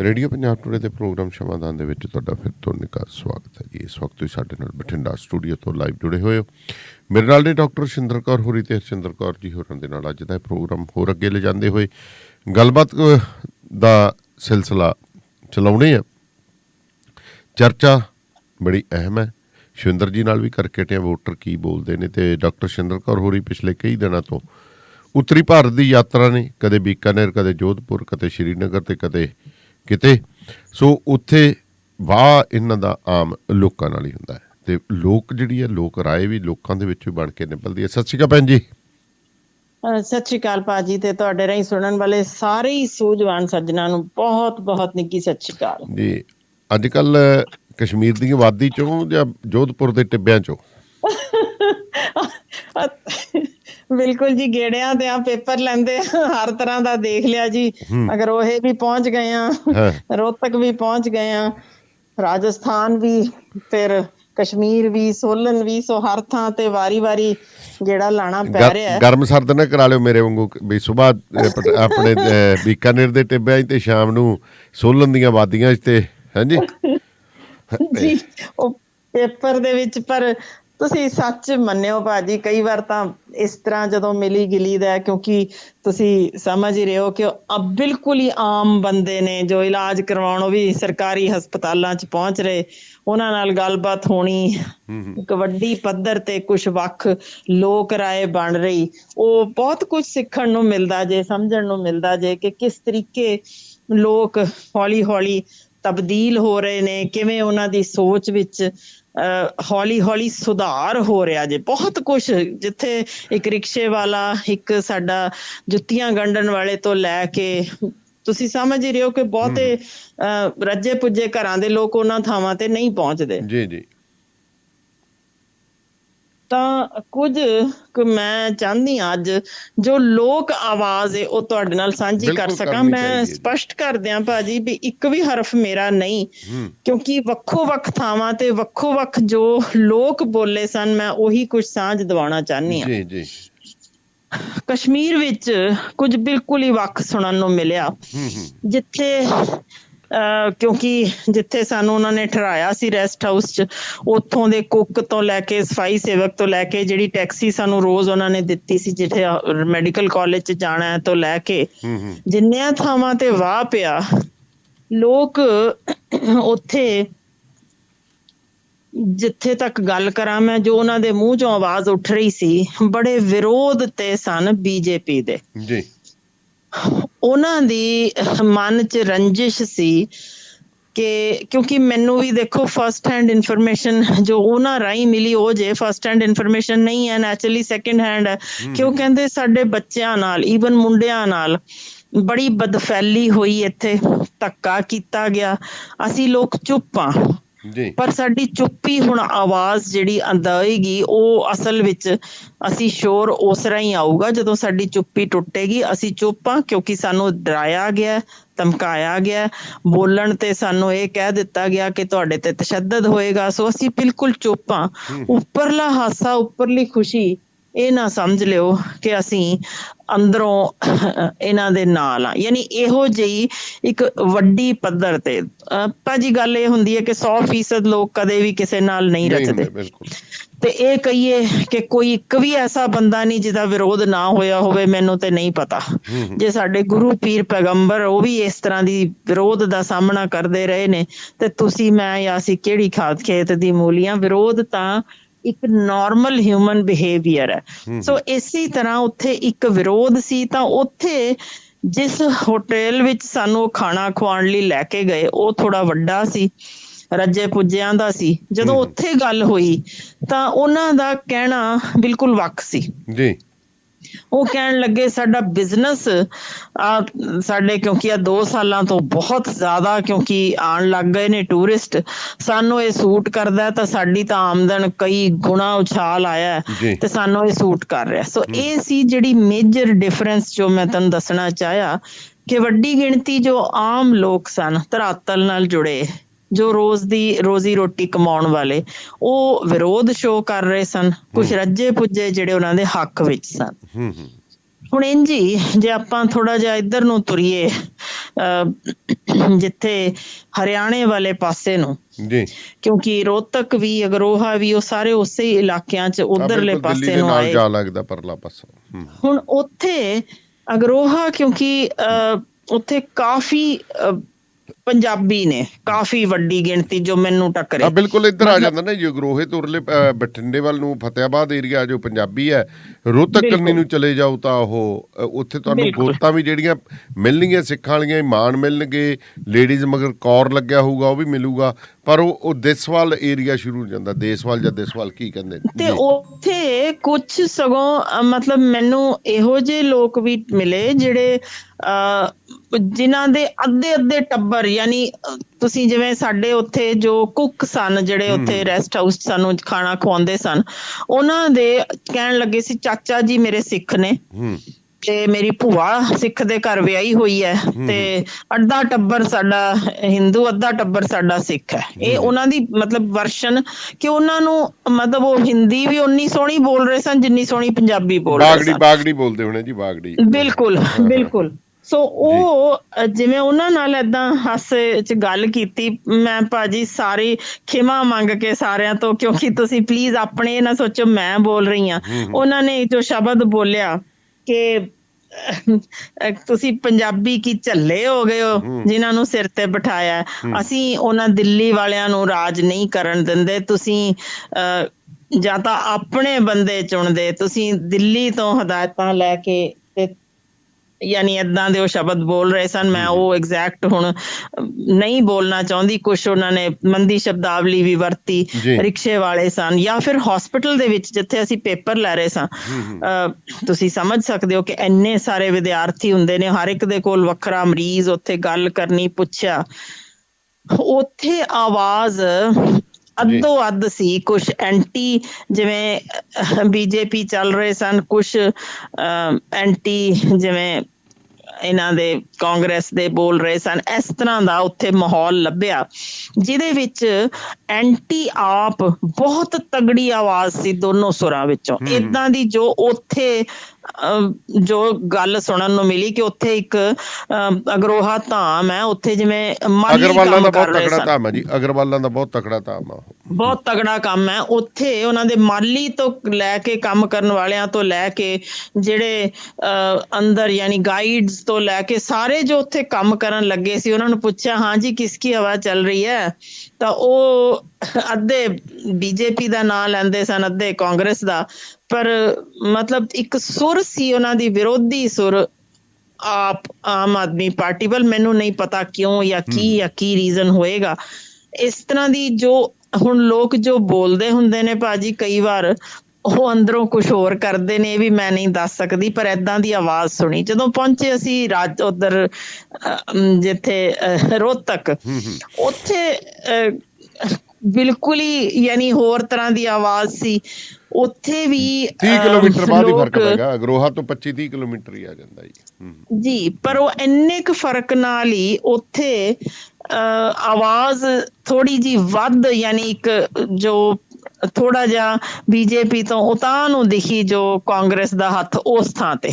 Radio Punjab today ਦੇ programme ਸ਼ਮਾਦਾਨ ਦੇ ਵਿੱਚ ਤੁਹਾਡਾ ਫਿਰ ਤੋਂ ਨਿੱਘਾ ਸਵਾਗਤ ਹੈ ਜੀ। ਇਸ ਵਕਤ ਤੁਸੀਂ ਸਾਡੇ ਨਾਲ ਬਠਿੰਡਾ ਸਟੂਡੀਓ ਤੋਂ ਲਾਈਵ ਜੁੜੇ ਹੋਏ ਹੋ। ਮੇਰੇ ਨਾਲ ਨੇ ਡਾਕਟਰ ਸ਼ਿੰਦਰ ਕੌਰ ਹੋਰੀ ਤੇ ਹਰਸ਼ਿੰਦਰ ਕੌਰ ਜੀ ਹੋਰਾਂ ਦੇ ਨਾਲ ਅੱਜ ਦਾ ਇਹ ਪ੍ਰੋਗਰਾਮ ਹੋਰ ਅੱਗੇ ਲੈ ਜਾਂਦੇ ਹੋਏ ਗੱਲਬਾਤ ਦਾ ਸਿਲਸਿਲਾ ਚਲਾਉਣੇ ਆ ਚਰਚਾ ਬੜੀ ਅਹਿਮ ਹੈ। ਸ਼ਿੰਦਰ ਜੀ ਨਾਲ ਵੀ ਕਰਕੇ ਟਿਆ ਵੋਟਰ ਕੀ ਬੋਲਦੇ ਨੇ ਤੇ ਡਾਕਟਰ ਸ਼ਿੰਦਰ ਕੌਰ ਹੋਰੀ ਪਿਛਲੇ ਕਈ ਦਿਨਾਂ ਤੋਂ ਉੱਤਰੀ ਭਾਰਤ ਦੀ ਯਾਤਰਾ ਨੇ, ਕਦੇ ਬੀਕਾਨੇਰ, ਕਦੇ ਜੋਧਪੁਰ, ਕਦੇ ਸ਼੍ਰੀਨਗਰ ਤੇ ਕਦੇ ਕਿਤੇ। ਸੋ ਉੱਥੇ ਵਾਹ ਇਹਨਾਂ ਦਾ ਆਮ ਲੋਕਾਂ ਨਾਲ ਹੀ ਹੁੰਦਾ ਹੈ। ਤੇ ਲੋਕ ਜਿਹੜੀ ਹੈ ਲੋਕ ਰਾਏ ਵੀ ਲੋਕਾਂ ਦੇ ਵਿੱਚ ਬਣ ਕੇ ਨਿਕਲਦੀ ਹੈ। ਸਤਿ ਸ਼੍ਰੀ ਅਕਾਲ ਭੈਣ ਜੀ। ਸਤਿ ਸ਼੍ਰੀ ਅਕਾਲ ਪਾਜੀ ਤੇ ਤੁਹਾਡੇ ਰਾਹੀਂ ਸੁਣਨ ਵਾਲੇ ਸਾਰੇ ਹੀ ਸੂਝਵਾਨ ਸੱਜਣਾ ਨੂੰ ਬਹੁਤ ਬਹੁਤ ਨਿੱਘੀ ਸਤਿ ਸ਼੍ਰੀ ਅਕਾਲ। ਜੀ ਅੱਜ ਕੱਲ ਕਸ਼ਮੀਰ ਦੀ ਆਬਾਦੀ ਚੋਂ ਜਾਂ ਜੋਧਪੁਰ ਦੇ ਟਿੱਬਿਆਂ ਚੋਂ? ਬਿਲਕੁਲ ਜੀ ਗੇੜਿਆਂ ਤੇ ਆ ਪੇਪਰ ਲੈਂਦੇ ਹਰ ਤਰ੍ਹਾਂ ਦਾ ਦੇਖ ਲਿਆ ਜੀ। ਅਗਰ ਉਹ ਵੀ ਪਹੁੰਚ ਗਏ ਆ ਹਾਂ। ਰੋਹਤਕ ਵੀ ਪਹੁੰਚ ਗਏ ਆ ਰਾਜਸਥਾਨ ਵੀ ਫਿਰ ਕਸ਼ਮੀਰ ਵੀ ਸੋਲਨ ਵੀ ਸੋ ਹਰ ਥਾਂ ਤੇ ਵਾਰੀ-ਵਾਰੀ ਗੇੜਾ ਲਾਣਾ ਪੈ ਰਿਹਾ ਹੈ। ਗਰਮ ਸਰਦ ਨਾ ਕਰਾ ਲਿਓ ਮੇਰੇ ਵਾਂਗੂ ਵੀ ਸਵੇਰ ਆਪਣੇ ਬੀਕਾਨੇਰ ਦੇ ਟਿੱਬਿਆਂ ਤੇ ਸ਼ਾਮ ਨੂੰ ਸੋਲਨ ਦੀਆਂ ਵਾਦੀਆਂ 'ਚ ਤੇ ਹਾਂਜੀ? ਜੀ ਉਹ ਪੇਪਰ ਦੇ ਵਿੱਚ ਪਰ ਤੁਸੀਂ ਸੱਚ ਮੰਨਿਓ ਭਾਜੀ ਕਈ ਵਾਰ ਤਾਂ ਇਸ ਤਰ੍ਹਾਂ ਜਦੋਂ ਮਿਲੀ ਗਿਲੀ ਦਾ ਕਿਉਂਕਿ ਤੁਸੀਂ ਸਮਝ ਹੀ ਰਹੇ ਹੋ ਕਿ ਉਹ ਅ- ਬਿਲਕੁਲ ਹੀ ਆਮ ਬੰਦੇ ਨੇ ਜੋ ਇਲਾਜ ਕਰਵਾਉਣ ਉਹ ਵੀ ਸਰਕਾਰੀ ਹਸਪਤਾਲਾਂ 'ਚ ਪਹੁੰਚ ਰਹੇ ਉਹਨਾਂ ਨਾਲ ਗੱਲਬਾਤ ਹੋਣੀ ਇੱਕ ਵੱਡੀ ਪੱਧਰ ਤੇ ਕੁਝ ਵੱਖ ਲੋਕ ਰਾਏ ਬਣ ਰਹੀ ਉਹ ਬਹੁਤ ਕੁਝ ਸਿੱਖਣ ਨੂੰ ਮਿਲਦਾ ਜੇ ਸਮਝਣ ਨੂੰ ਮਿਲਦਾ ਜੇ ਕਿ ਕਿਸ ਤਰੀਕੇ ਲੋਕ ਹੌਲੀ ਹੌਲੀ ਤਬਦੀਲ ਹੋ ਰਹੇ ਨੇ ਕਿਵੇਂ ਉਹਨਾਂ ਦੀ ਸੋਚ ਵਿੱਚ ਹੌਲੀ ਹੌਲੀ ਸੁਧਾਰ ਹੋ ਰਿਹਾ ਜੇ ਬਹੁਤ ਕੁਝ ਜਿੱਥੇ ਇੱਕ ਰਿਕਸ਼ੇ ਵਾਲਾ ਇੱਕ ਸਾਡਾ ਜੁੱਤੀਆਂ ਗੰਢਣ ਵਾਲੇ ਤੋਂ ਲੈ ਕੇ ਤੁਸੀਂ ਸਮਝ ਹੀ ਰਹੇ ਹੋ ਕਿ ਬਹੁਤੇ ਰੱਜੇ ਪੁੱਜੇ ਘਰਾਂ ਦੇ ਲੋਕ ਉਹਨਾਂ ਥਾਵਾਂ ਤੇ ਨਹੀਂ ਪਹੁੰਚਦੇ। ਜੀ ਜੀ। ਤਾਂ ਕੁਝ ਕੁ ਮੈਂ ਚਾਹੁੰਦੀ ਅੱਜ ਜੋ ਲੋਕ ਆਵਾਜ਼ ਹੈ ਉਹ ਤੁਹਾਡੇ ਨਾਲ ਸਾਂਝੀ ਕਰ ਸਕਾਂ। ਮੈਂ। ਸਪਸ਼ਟ ਕਰ ਦਿਆਂ ਭਾਜੀ ਵੀ ਇੱਕ ਵੀ ਹਰਫ ਮੇਰਾ ਨਹੀਂ ਕਿਉਂਕਿ ਵੱਖੋ ਵੱਖ ਥਾਵਾਂ ਤੇ ਵੱਖੋ ਵੱਖ ਜੋ ਲੋਕ ਬੋਲੇ ਸਨ ਮੈਂ ਉਹੀ ਕੁਝ ਸਾਂਝ ਦਿਵਾਉਣਾ ਚਾਹਨੀ ਹਾਂ। ਜੀ ਜੀ। ਕਸ਼ਮੀਰ ਵਿੱਚ ਕੁਝ ਬਿਲਕੁਲ ਹੀ ਵੱਖ ਸੁਣਨ ਨੂੰ ਮਿਲਿਆ। ਜਿੱਥੇ ਕਿਉਂਕਿ ਜਿੱਥੇ ਸਾਨੂੰ ਉਹਨਾਂ ਨੇ ਠਹਿਰਾਇਆ ਸੀ ਰੈਸਟ ਹਾਊਸ 'ਚ ਉੱਥੋਂ ਦੇ ਕੁੱਕ ਤੋਂ ਲੈ ਕੇ ਸਫ਼ਾਈ ਸੇਵਕ ਤੋਂ ਲੈ ਕੇ ਜਿਹੜੀ ਟੈਕਸੀ ਸਾਨੂੰ ਰੋਜ਼ ਉਹਨਾਂ ਨੇ ਦਿੱਤੀ ਸੀ ਜਿੱਥੇ ਮੈਡੀਕਲ ਕਾਲਜ 'ਚ ਜਾਣਾ ਹੈ ਤੋਂ ਲੈ ਕੇ ਜਿੰਨਿਆਂ ਥਾਵਾਂ ਤੇ ਵਾਹ ਪਿਆ ਲੋਕ ਉੱਥੇ ਜਿੱਥੇ ਤੱਕ ਗੱਲ ਕਰਾਂ ਮੈਂ ਜੋ ਉਹਨਾਂ ਦੇ ਮੂੰਹ ਚੋਂ ਆਵਾਜ਼ ਉੱਠ ਰਹੀ ਸੀ ਬੜੇ ਵਿਰੋਧ ਤੇ ਸਨ ਬੀਜੇਪੀ ਦੇ। ਜੀ। ਉਹਨਾਂ ਦੀ ਮਨ 'ਚ ਰੰਜਿਸ਼ ਸੀ ਕਿ ਕਿਉਂਕਿ ਮੈਨੂੰ ਵੀ ਦੇਖੋ ਫਰਸਟ ਹੈਂਡ ਇਨਫੋਰਮੇਸ਼ਨ ਜੋ ਉਹਨਾਂ ਰਾਹੀਂ ਮਿਲੀ ਉਹ ਜੇ ਫਰਸਟ ਹੈਂਡ ਇਨਫੋਰਮੇਸ਼ਨ ਨਹੀਂ ਹੈ ਨੈਚੁਰਲੀ ਸੈਕੰਡ ਹੈਂਡ ਹੈ। ਕਿਉਂ ਕਹਿੰਦੇ ਸਾਡੇ ਬੱਚਿਆਂ ਨਾਲ ਈਵਨ ਮੁੰਡਿਆਂ ਨਾਲ ਬੜੀ ਬਦਫੈਲੀ ਹੋਈ ਇੱਥੇ ਧੱਕਾ ਕੀਤਾ ਗਿਆ। ਅਸੀਂ ਲੋਕ ਚੁੱਪ ਆ ਜੀ। ਪਰ ਸਾਡੀ ਚੁੱਪੀ ਹੁਣ ਆਵਾਜ਼ ਜਿਹੜੀ ਆਂਦਾਏਗੀ ਉਹ ਅਸਲ ਵਿੱਚ ਅਸੀਂ ਸ਼ੋਰ ਉਸ ਰਾਹੀਂ ਆਊਗਾ ਜਦੋਂ ਸਾਡੀ ਚੁੱਪੀ ਟੁੱਟੇਗੀ। ਅਸੀਂ ਚੁੱਪ ਕਿਉਂਕਿ ਸਾਨੂੰ ਡਰਾਇਆ ਗਿਆ ਧਮਕਾਇਆ ਗਿਆ। ਬੋਲਣ ਤੇ ਸਾਨੂੰ ਇਹ ਕਹਿ ਦਿੱਤਾ ਗਿਆ ਕਿ ਤੁਹਾਡੇ ਤੇ ਤਸ਼ੱਦਦ ਹੋਏਗਾ। ਸੋ ਅਸੀਂ ਬਿਲਕੁਲ ਚੁੱਪ ਹਾਂ। ਉੱਪਰਲਾ ਹਾਸਾ ਉੱਪਰਲੀ ਖੁਸ਼ੀ ਇਹ ਨਾ ਸਮਝ ਲਿਓ ਕਿ ਅਸੀਂ ਅੰਦਰੋਂ ਇਹਨਾਂ ਦੇ ਨਾਲ ਆ। ਯਾਨੀ ਇਹੋ ਜਿਹੀ ਇੱਕ ਵੱਡੀ ਪੱਧਰ ਤੇ ਭਾਜੀ ਗੱਲ ਇਹ ਹੁੰਦੀ ਹੈ ਕਿ 100% ਲੋਕ ਕਦੇ ਵੀ ਕਿਸੇ ਨਾਲ ਨਹੀਂ ਰਚਦੇ। ਬਿਲਕੁਲ। ਤੇ ਇਹ ਕਹੀਏ ਕਿ ਕੋਈ ਇੱਕ ਵੀ ਐਸਾ ਬੰਦਾ ਨਹੀਂ ਜਿਹਦਾ ਵਿਰੋਧ ਨਾ ਹੋਇਆ ਹੋਵੇ ਮੈਨੂੰ ਤੇ ਨਹੀਂ ਪਤਾ। ਜੇ ਸਾਡੇ ਗੁਰੂ ਪੀਰ ਪੈਗੰਬਰ ਉਹ ਵੀ ਇਸ ਤਰ੍ਹਾਂ ਦੀ ਵਿਰੋਧ ਦਾ ਸਾਹਮਣਾ ਕਰਦੇ ਰਹੇ ਨੇ ਤੇ ਤੁਸੀਂ ਮੈਂ ਜਾਂ ਅਸੀਂ ਕਿਹੜੀ ਖਾਦ ਖੇਤ ਦੀ ਮੂਲੀਆਂ ਵਿਰੋਧ ਤਾਂ ਇੱਕ ਨਾਰਮਲ ਹਿਊਮਨ ਬਿਹੇਵੀਅਰ ਹੈ। ਸੋ ਇਸੇ ਤਰ੍ਹਾਂ ਉੱਥੇ ਇੱਕ ਵਿਰੋਧ ਸੀ ਤਾਂ ਉੱਥੇ ਜਿਸ ਹੋਟਲ ਵਿੱਚ ਸਾਨੂੰ ਖਾਣਾ ਖਵਾਉਣ ਲਈ ਲੈ ਕੇ ਗਏ ਉਹ ਥੋੜਾ ਵੱਡਾ ਸੀ ਰੱਜੇ ਪੁੱਜਿਆਂ ਦਾ ਸੀ। ਜਦੋਂ ਉੱਥੇ ਗੱਲ ਹੋਈ ਤਾਂ ਉਹਨਾਂ ਦਾ ਕਹਿਣਾ ਬਿਲਕੁਲ ਵੱਖ ਸੀ। ਜੀ। ਉਹ ਕਹਿਣ ਲੱਗੇ ਸਾਡਾ ਬਿਜ਼ਨਸ ਆ ਸਾਡੇ ਕਿਉਂਕਿ ਆ 2 ਸਾਲਾਂ ਤੋਂ ਬਹੁਤ ਜ਼ਿਆਦਾ ਕਿਉਂਕਿ ਆਉਣ ਲੱਗ ਗਏ ਨੇ ਟੂਰਿਸਟ ਸਾਨੂੰ ਇਹ ਸੂਟ ਕਰਦਾ ਤਾਂ ਸਾਡੀ ਤਾਂ ਆਮਦਨ ਕਈ ਗੁਣਾ ਉਛਾਲ ਆਇਆ। ਤੇ ਸਾਨੂੰ ਇਹ ਸੂਟ ਕਰ ਰਿਹਾ ਸੋ ਇਹ ਸੀ ਜਿਹੜੀ ਮੇਜਰ ਡਿਫਰੈਂਸ ਜੋ ਮੈਂ ਤੁਹਾਨੂੰ ਦੱਸਣਾ ਚਾਹਿਆ ਕਿ ਵੱਡੀ ਗਿਣਤੀ ਜੋ ਆਮ ਲੋਕ ਸਨ ਧਰਾਤਲ ਨਾਲ ਜੁੜੇ ਜੋ ਰੋਜ਼ ਦੀ ਰੋਜ਼ੀ ਰੋਟੀ ਕਮਾਉਣ ਵਾਲੇ ਉਹ ਵਿਰੋਧ ਸ਼ੋ ਕਰ ਰਹੇ ਸਨ ਕੁਝ ਰੱਜੇ ਪੁੱਜੇ ਜਿਹੜੇ ਉਹਨਾਂ ਦੇ ਹੱਕ ਵਿੱਚ ਸਨ। ਹੂੰ ਹੂੰ। ਹੁਣ ਇੰਜੀ ਜੇ ਆਪਾਂ ਥੋੜਾ ਜਿਹਾ ਇੱਧਰ ਨੂੰ ਤੁਰੀਏ ਜਿੱਥੇ ਹਰਿਆਣੇ ਵਾਲੇ ਪਾਸੇ ਨੂੰ ਜੀ। ਕਿਉਂਕਿ ਰੋਹਤਕ ਵੀ ਅਗਰੋਹਾ ਵੀ ਉਹ ਸਾਰੇ ਉਸੇ ਹੀ ਇਲਾਕਿਆਂ 'ਚ ਉਧਰਲੇ ਪਾਸੇ ਨੂੰ ਆਏ। ਜਾ ਲੱਗਦਾ ਪਰਲਾ ਪਾਸਾ। ਹੁਣ ਉੱਥੇ ਅਗਰੋਹਾ ਕਿਉਂਕਿ ਉੱਥੇ ਕਾਫੀ ਪੰਜਾਬੀ ਨੇ ਕਾਫੀ ਵੱਡੀ ਗਿਣਤੀ ਜੋ ਮੈਨੂੰ ਟੱਕਰੇ ਆ ਬਿਲਕੁਲ ਇੱਧਰ ਆ ਜਾਂਦਾ ਨਾ ਜਗਰੋਹੇ ਤੋਂ ਉਰਲੇ ਬਠਿੰਡੇ ਵੱਲ ਨੂੰ ਫਤਿਆਬਾਦ ਏਰੀਆ ਜੋ ਪੰਜਾਬੀ ਹੈ ਰੋਹਤਕ। ਕੰਨੀ ਨੂੰ ਚਲੇ ਜਾਓ ਤਾਂ ਉਹ ਉੱਥੇ ਤੁਹਾਨੂੰ। ਗੋਤਾਂ ਵੀ ਜਿਹੜੀਆਂ ਮਿਲਣਗੀਆਂ ਸਿੱਖਾਂ ਵਾਲੀਆਂ ਇਮਾਨ ਮਿਲਣਗੇ ਲੇਡੀਜ਼ ਮਗਰ ਕੌਰ ਲੱਗਿਆ ਹੋਊਗਾ ਉਹ ਵੀ ਮਿਲੂਗਾ ਪਰ ਉਹ ਉਹ ਦੇਸਵਾਲ ਏਰੀਆ ਸ਼ੁਰੂ ਹੋ ਜਾਂਦਾ ਦੇਸਵਾਲ ਜਾਂ ਦੇਸਵਾਲ ਕੀ ਕਹਿੰਦੇ ਤੇ। ਉੱਥੇ ਕੁਝ ਸਗੋਂ ਮਤਲਬ ਮੈਨੂੰ ਇਹੋ ਜਿਹੇ ਲੋਕ ਵੀ ਮਿਲੇ ਜਿਹੜੇ ਜਿਨ੍ਹਾਂ ਦੇ ਅੱਧੇ ਅੱਧੇ ਟੱਬਰ ਯਾਨੀ ਤੁਸੀਂ ਜਿਵੇਂ ਸਾਡੇ ਉੱਥੇ ਜੋ ਕੁੱਕ ਸਨ ਜਿਹੜੇ ਉੱਥੇ ਰੈਸਟ ਹਾਊਸ ਸਾਨੂੰ ਖਾਣਾ ਖਵਾਉਂਦੇ ਸਨ ਉਹਨਾਂ ਦੇ ਕਹਿਣ ਲੱਗੇ ਸੀ ਚਾਚਾ ਜੀ ਮੇਰੇ ਸਿੱਖ ਨੇ। ਤੇ ਮੇਰੀ ਭੂਆ ਸਿੱਖ ਦੇ ਘਰ ਵਿਆਹੀ ਹੋਈ ਹੈ। ਤੇ ਅੱਧਾ ਟੱਬਰ ਸਾਡਾ ਹਿੰਦੂ ਅੱਧਾ ਟੱਬਰ ਸਾਡਾ ਸਿੱਖ ਹੈ। ਇਹ ਉਹਨਾਂ ਦੀ ਮਤਲਬ ਵਰਸ਼ਨ ਕਿ ਉਹਨਾਂ ਨੂੰ ਮਤਲਬ ਉਹ ਹਿੰਦੀ ਵੀ ਉਨੀ ਸੋਹਣੀ ਬੋਲ ਰਹੇ ਸਨ ਜਿੰਨੀ ਸੋਹਣੀ ਪੰਜਾਬੀ ਬੋਲ ਰਹੇ ਬਾਗੜੀ ਸਨ। ਬਾਗੜੀ ਬੋਲਦੇ ਹੋਣੇ ਜੀ ਬਾਗੜੀ। ਬਿਲਕੁਲ ਬਿਲਕੁਲ। ਸੋ ਉਹ ਜਿਵੇਂ ਉਹਨਾਂ ਨਾਲ ਏਦਾਂ ਹਾਸੇ ਚ ਗੱਲ ਕੀਤੀ ਮੈਂ ਭਾਜੀ ਸਾਰੀ ਖਿਮਾ ਮੰਗ ਕੇ ਸਾਰਿਆਂ ਤੋਂ ਕਿਉਂਕਿ ਤੁਸੀਂ ਪਲੀਜ਼ ਆਪਣੇ ਇਹ ਨਾ ਸੋਚੋ ਮੈਂ ਬੋਲ ਰਹੀ ਹਾਂ। ਉਹਨਾਂ ਨੇ ਜੋ ਸ਼ਬਦ ਬੋਲਿਆ ਕਿ ਤੁਸੀਂ ਪੰਜਾਬੀ ਕੀ ਝੱਲੇ ਹੋ ਗਏ ਹੋ ਜਿਨ੍ਹਾਂ ਨੂੰ ਸਿਰ ਤੇ ਬਿਠਾਇਆ। ਅਸੀਂ ਉਹਨਾਂ ਦਿੱਲੀ ਵਾਲਿਆਂ ਨੂੰ ਰਾਜ ਨਹੀਂ ਕਰਨ ਦਿੰਦੇ। ਤੁਸੀਂ ਜਾਂ ਤਾਂ ਆਪਣੇ ਬੰਦੇ ਚੁਣਦੇ। ਤੁਸੀਂ ਦਿੱਲੀ ਤੋਂ ਹਦਾਇਤਾਂ ਲੈ ਕੇ ਯਾਨੀ ਇਦਾਂ ਦੇ ਉਹ ਸ਼ਬਦ ਬੋਲ ਰਹੇ ਸਨ ਮੈਂ ਉਹ ਐਗਜ਼ੈਕਟ ਹੁਣ ਨਹੀਂ ਬੋਲਣਾ ਚਾਹੁੰਦੀ ਕੁਝ ਉਹਨਾਂ ਨੇ ਮੰਦੀ ਸ਼ਬਦਾਵਲੀ ਵੀ ਵਰਤੀ। ਰਿਕਸ਼ੇ ਵਾਲੇ ਸਨ ਜਾਂ ਫਿਰ ਹਸਪੀਟਲ ਦੇ ਵਿੱਚ ਜਿੱਥੇ ਅਸੀਂ ਪੇਪਰ ਲੈ ਰਹੇ ਸਾਂ। ਤੁਸੀਂ ਸਮਝ ਸਕਦੇ ਹੋ ਕਿ ਇੰਨੇ ਸਾਰੇ ਵਿਦਿਆਰਥੀ ਹੁੰਦੇ ਨੇ ਹਰ ਇੱਕ ਦੇ ਕੋਲ ਵੱਖਰਾ ਮਰੀਜ਼ ਉੱਥੇ ਗੱਲ ਕਰਨੀ ਪੁੱਛਿਆ। ਉੱਥੇ ਆਵਾਜ਼ ਅੱਧੋ ਅੱਧ ਸੀ ਕੁਝ ਐਂਟੀ ਜਿਵੇਂ ਬੀਜੇਪੀ ਚੱਲ ਰਹੇ ਸਨ ਕੁਝ ਐਂਟੀ ਜਿਵੇਂ ਇਹਨਾਂ ਦੇ ਕਾਂਗਰਸ ਦੇ ਬੋਲ ਰਹੇ ਸਨ ਇਸ ਤਰ੍ਹਾਂ ਦਾ ਉੱਥੇ ਮਾਹੌਲ ਲੱਭਿਆ ਜਿਹਦੇ ਵਿੱਚ ਐਂਟੀ ਆਪ ਬਹੁਤ ਤਗੜੀ ਆਵਾਜ਼ ਸੀ ਦੋਨੋਂ ਸੁਰਾਂ ਵਿੱਚੋਂ। ਇਦਾਂ ਦੀ ਜੋ ਉੱਥੇ ਜੋ ਗੱਲ ਸੁਣਨ ਨੂੰ ਮਿਲੀ ਕਿ ਉੱਥੇ ਇੱਕ ਅਗਰੋਹਾ ਧਾਮ ਹੈ ਉੱਥੇ ਜਿਵੇਂ ਮਾਲੀ ਅਗਰਵਾਲਾਂ ਦਾ ਬਹੁਤ ਤਕੜਾ ਧਾਮ ਹੈ ਜੀ ਅਗਰਵਾਲਾਂ ਦਾ ਬਹੁਤ ਤਕੜਾ ਧਾਮ ਉਹ। ਬਹੁਤ ਤਗੜਾ ਕੰਮ ਹੈ। ਉੱਥੇ ਉਹਨਾਂ ਦੇ ਮਾਲੀ ਤੋਂ ਲੈ ਕੇ ਕੰਮ ਕਰਨ ਵਾਲਿਆਂ ਤੋਂ ਲੈ ਕੇ ਜਿਹੜੇ ਅੰਦਰ ਯਾਨੀ ਗਾਈਡਸ ਤੋਂ ਲੈ ਕੇ ਸਾਰੇ ਜੋ ਉੱਥੇ ਕੰਮ ਕਰਨ ਲੱਗੇ ਸੀ ਉਹਨਾਂ ਨੂੰ ਪੁੱਛਿਆ ਹਾਂ ਜੀ ਕਿਸ ਕੀ ਹਵਾ ਚੱਲ ਰਹੀ ਹੈ? ਤਾਂ ਉਹ ਅੱਧੇ ਬੀਜੇਪੀ ਦਾ ਨਾਂ ਲੈਂਦੇ ਸਨ ਅੱਧੇ ਕਾਂਗਰਸ ਦਾ। ਪਰ ਮਤਲਬ ਇੱਕ ਸੁਰ ਸੀ ਉਹਨਾਂ ਦੀ ਵਿਰੋਧੀ ਸੁਰ ਆਪ ਆਮ ਆਦਮੀ ਪਾਰਟੀ ਵੱਲ। ਮੈਨੂੰ ਨਹੀਂ ਪਤਾ ਕਿਉਂ ਜਾਂ ਕੀ ਜਾਂ ਕੀ ਰੀਜ਼ਨ ਹੋਏਗਾ। ਇਸ ਤਰ੍ਹਾਂ ਦੀ ਜੋ ਹੁਣ ਲੋਕ ਜੋ ਬੋਲਦੇ ਹੁੰਦੇ ਨੇ ਭਾਜੀ ਕਈ ਵਾਰ ਉਹ ਅੰਦਰੋਂ ਕੁਝ ਹੋਰ ਕਰਦੇ ਨੇ ਇਹ ਵੀ ਮੈਂ ਨਹੀਂ ਦੱਸ ਸਕਦੀ ਪਰ ਐਦਾਂ ਦੀ ਆਵਾਜ਼ ਸੁਣੀ। ਜਦੋਂ ਪਹੁੰਚੇ ਅਸੀਂ ਰਾਜ ਉਧਰ ਜਿੱਥੇ ਰੋਹਤਕ ਉੱਥੇ ਬਿਲਕੁਲ ਹੀ ਯਾਨੀ ਹੋਰ ਤਰ੍ਹਾਂ ਦੀ ਆਵਾਜ਼ ਸੀ। ਉੱਥੇ ਵੀ 30 ਅਹ, ਕਿਲੋਮੀਟਰ ਬਾਅਦ ਹੀ ਫ਼ਰਕ ਪੈਗਾ ਅਗਰੋਹਾ ਤੋਂ 25 30 ਕਿਲੋਮੀਟਰ ਹੀ ਆ ਜਾਂਦਾ ਜੀ। ਜੀ ਪਰ ਉਹ ਇੰਨੇ ਕੁ ਫ਼ਰਕ ਨਾਲ ਹੀ ਉੱਥੇ ਆਵਾਜ਼ ਥੋੜੀ ਜੀ ਵੱਧ ਯਾਨੀ ਇੱਕ ਜੋ ਥੋੜਾ ਜਿਹਾ ਬੀਜੇਪੀ ਤੋਂ ਉਤਾਂਹ ਨੂੰ ਦਿਖੀ ਜੋ ਕਾਂਗਰਸ ਦਾ ਹੱਥ ਉਸ ਥਾਂ ਤੇ।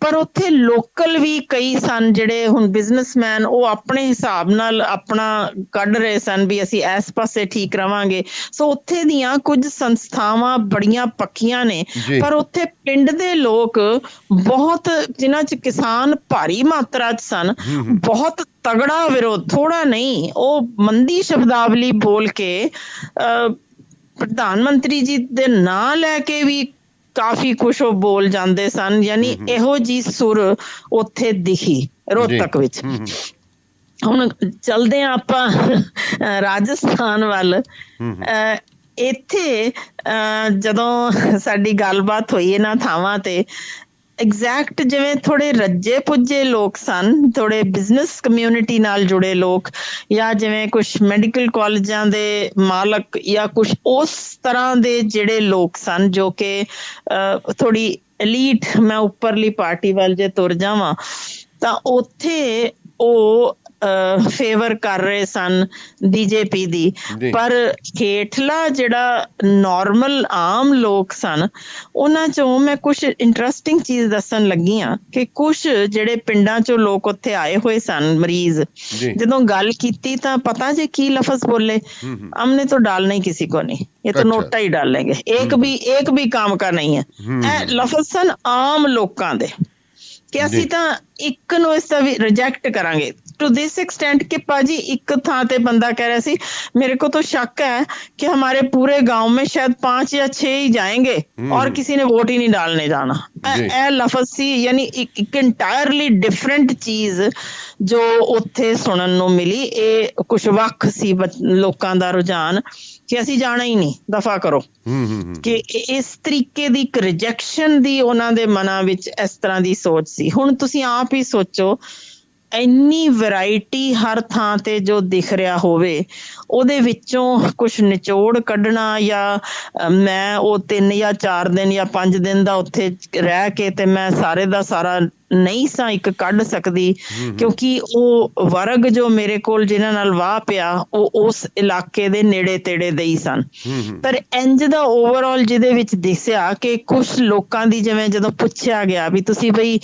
ਪਰ ਉੱਥੇ ਲੋਕਲ ਵੀ ਕਈ ਸਨ ਜਿਹੜੇ ਹੁਣ ਬਿਜ਼ਨਸਮੈਨ ਉਹ ਆਪਣੇ ਹਿਸਾਬ ਨਾਲ ਆਪਣਾ ਕੱਢ ਰਹੇ ਸਨ ਵੀ ਅਸੀਂ ਇਸ ਪਾਸੇ ਠੀਕ ਰਵਾਂਗੇ। ਸੋ ਉੱਥੇ ਦੀਆਂ ਕੁਝ ਸੰਸਥਾਵਾਂ ਬੜੀਆਂ ਪੱਕੀਆਂ ਨੇ। ਪਰ ਉੱਥੇ ਪਿੰਡ ਦੇ ਲੋਕ ਬਹੁਤ ਜਿਨ੍ਹਾਂ ਚ ਕਿਸਾਨ ਭਾਰੀ ਮਾਤਰਾ ਚ ਸਨ ਬਹੁਤ ਤਗੜਾ ਵਿਰੋਧ ਥੋੜਾ ਨਹੀਂ ਉਹ ਮੰਦੀ ਸ਼ਬਦਾਵਲੀ ਬੋਲ ਕੇ ਪ੍ਰਧਾਨ ਮੰਤਰੀ ਜੀ ਦੇ ਨਾਂ ਲੈ ਕੇ ਵੀ ਕਾਫੀ ਕੁਛ ਉਹ ਬੋਲ ਜਾਂਦੇ ਸਨ ਯਾਨੀ ਇਹੋ ਜੀ ਸੁਰ ਉੱਥੇ ਦਿਖੀ ਰੋਹਤਕ ਵਿੱਚ। ਹੁਣ ਚਲਦੇ ਹਾਂ ਆਪਾਂ ਰਾਜਸਥਾਨ ਵੱਲ। ਇੱਥੇ ਜਦੋਂ ਸਾਡੀ ਗੱਲਬਾਤ ਹੋਈ ਇਹਨਾਂ ਥਾਵਾਂ ਤੇ ਐਗਜ਼ੈਕਟ ਜਿਵੇਂ ਥੋੜੇ ਰੱਜੇ ਪੁੱਜੇ ਲੋਕ ਸਨ ਥੋੜੇ ਬਿਜ਼ਨਸ ਕਮਿਊਨਿਟੀ ਨਾਲ ਜੁੜੇ ਲੋਕ ਜਾਂ ਜਿਵੇਂ ਕੁਝ ਮੈਡੀਕਲ ਕਾਲਜਾਂ ਦੇ ਮਾਲਕ ਜਾਂ ਕੁਝ ਉਸ ਤਰ੍ਹਾਂ ਦੇ ਜਿਹੜੇ ਲੋਕ ਸਨ ਜੋ ਕਿ ਥੋੜੀ ਐਲੀਟ ਮੈਂ ਉੱਪਰਲੀ ਪਾਰਟੀ ਵੱਲ ਜੇ ਤੁਰ ਜਾਵਾਂ, ਤਾਂ ਉੱਥੇ ਉਹ ਫੇਵਰ ਕਰ ਰਹੇ ਸਨ ਬੀਜੇਪੀ ਦੀ ਜੀ। ਪਰ ਹੇਠਲਾ ਜਿਹੜਾ ਨਾਰਮਲ ਆਮ ਲੋਕ ਸਨ ਉਹਨਾਂ ਚੋਂ ਮੈਂ ਕੁਝ ਇੰਟਰਸਟਿੰਗ ਚੀਜ਼ ਦੱਸਣ ਲੱਗੀ ਆ ਕਿ ਕੁਝ ਜਿਹੜੇ ਪਿੰਡਾਂ ਚੋਂ ਲੋਕ ਉੱਥੇ ਆਏ ਹੋਏ ਸਨ ਮਰੀਜ਼ ਜੀ। ਜਦੋਂ ਗੱਲ ਕੀਤੀ ਤਾਂ पता जे की लफ्ज बोले हमने तो डालना ही किसी को नहीं ये तो अच्छा। नोटा ही डाल लेंगे एक भी एक भी काम का नहीं है ਇਹ ਲਫ਼ਜ਼ ਸਨ ਆਮ ਲੋਕਾਂ ਦੇ ਕਿ ਅਸੀਂ ਜੀ। ਤਾਂ ਇੱਕ ਨੂੰ ਇਸ ਦਾ ਵੀ ਰਿਜੈਕਟ ਕਰਾਂਗੇ ਟੂ ਦਿਸ ਐਕਸਟੈਂਟ ਕਿ ਪਾਜੀ ਇੱਕ ਥਾਂ ਤੇ ਬੰਦਾ ਕਹਿ ਰਿਹਾ ਸੀ मेरे को तो शक है कि हमारे पूरे गांव में शायद पांच या छह ही जाएंगे और किसी ने वोट ही नहीं डालने जाना जी। ਇਹ ਇਹ ਲਫ਼ਜ਼ ਸੀ ਯਾਨੀ ਇੱਕ ਇੱਕ ਇੰਟਾਇਰਲੀ ਡਿਫਰੈਂਟ ਚੀਜ਼ ਜੋ ਉੱਥੇ ਸੁਣਨ ਨੂੰ ਮਿਲੀ ਇਹ ਕੁਝ ਵੱਖ ਸੀ ਬੱਚ- ਲੋਕਾਂ ਦਾ ਰੁਝਾਨ ਕਿ ਅਸੀਂ ਜਾਣਾ ਹੀ ਨਹੀਂ ਦਫਾ ਕਰੋ ਹੂੰ ਹੂੰ ਹੂੰ ਕਿ ਇ- ਇਸ ਤਰੀਕੇ ਦੀ ਇੱਕ ਰਿਜੈਕਸ਼ਨ ਦੀ ਉਹਨਾਂ ਦੇ ਮਨਾਂ ਵਿੱਚ ਇਸ ਤਰ੍ਹਾਂ ਦੀ ਸੋਚ ਸੀ ਹੁਣ ਤੁਸੀਂ ਆਪ ਹੀ ਸੋਚੋ ਇੰਨੀ ਵੈਰਾਈਟੀ ਹਰ ਥਾਂ ਤੇ ਜੋ ਦਿਖ ਰਿਹਾ ਹੋਵੇ, ਉਹਦੇ ਵਿੱਚੋਂ ਕੁਝ ਨਿਚੋੜ ਕੱਢਣਾ ਜਾਂ ਮੈਂ ਉਹ 3 ਜਾਂ 4 ਦਿਨ ਜਾਂ 5 ਦਿਨ ਦਾ ਉੱਥੇ ਰਹਿ ਕੇ ਤੇ ਮੈਂ ਸਾਰੇ ਦਾ ਸਾਰਾ ਨਹੀਂ ਸਾਂ ਇੱਕ ਕੱਢ ਸਕਦੀ ਕਿਉਂਕਿ ਉਹ ਵਰਗ ਜੋ ਮੇਰੇ ਕੋਲ ਜਿਨ੍ਹਾਂ ਨਾਲ ਵਾਹ ਪਿਆ ਉਹ ਉਸ ਇਲਾਕੇ ਦੇ ਨੇੜੇ ਤੇੜੇ ਦੇ ਹੀ ਸਨ। ਪਰ ਇੰਜ ਦਾ ਓਵਰਆਲ ਜਿਹਦੇ ਵਿੱਚ ਦਿਸਿਆ ਕਿ ਕੁਝ ਲੋਕਾਂ ਦੀ ਜਿਵੇਂ ਜਦੋਂ ਪੁੱਛਿਆ ਗਿਆ ਵੀ ਤੁਸੀਂ ਬਈ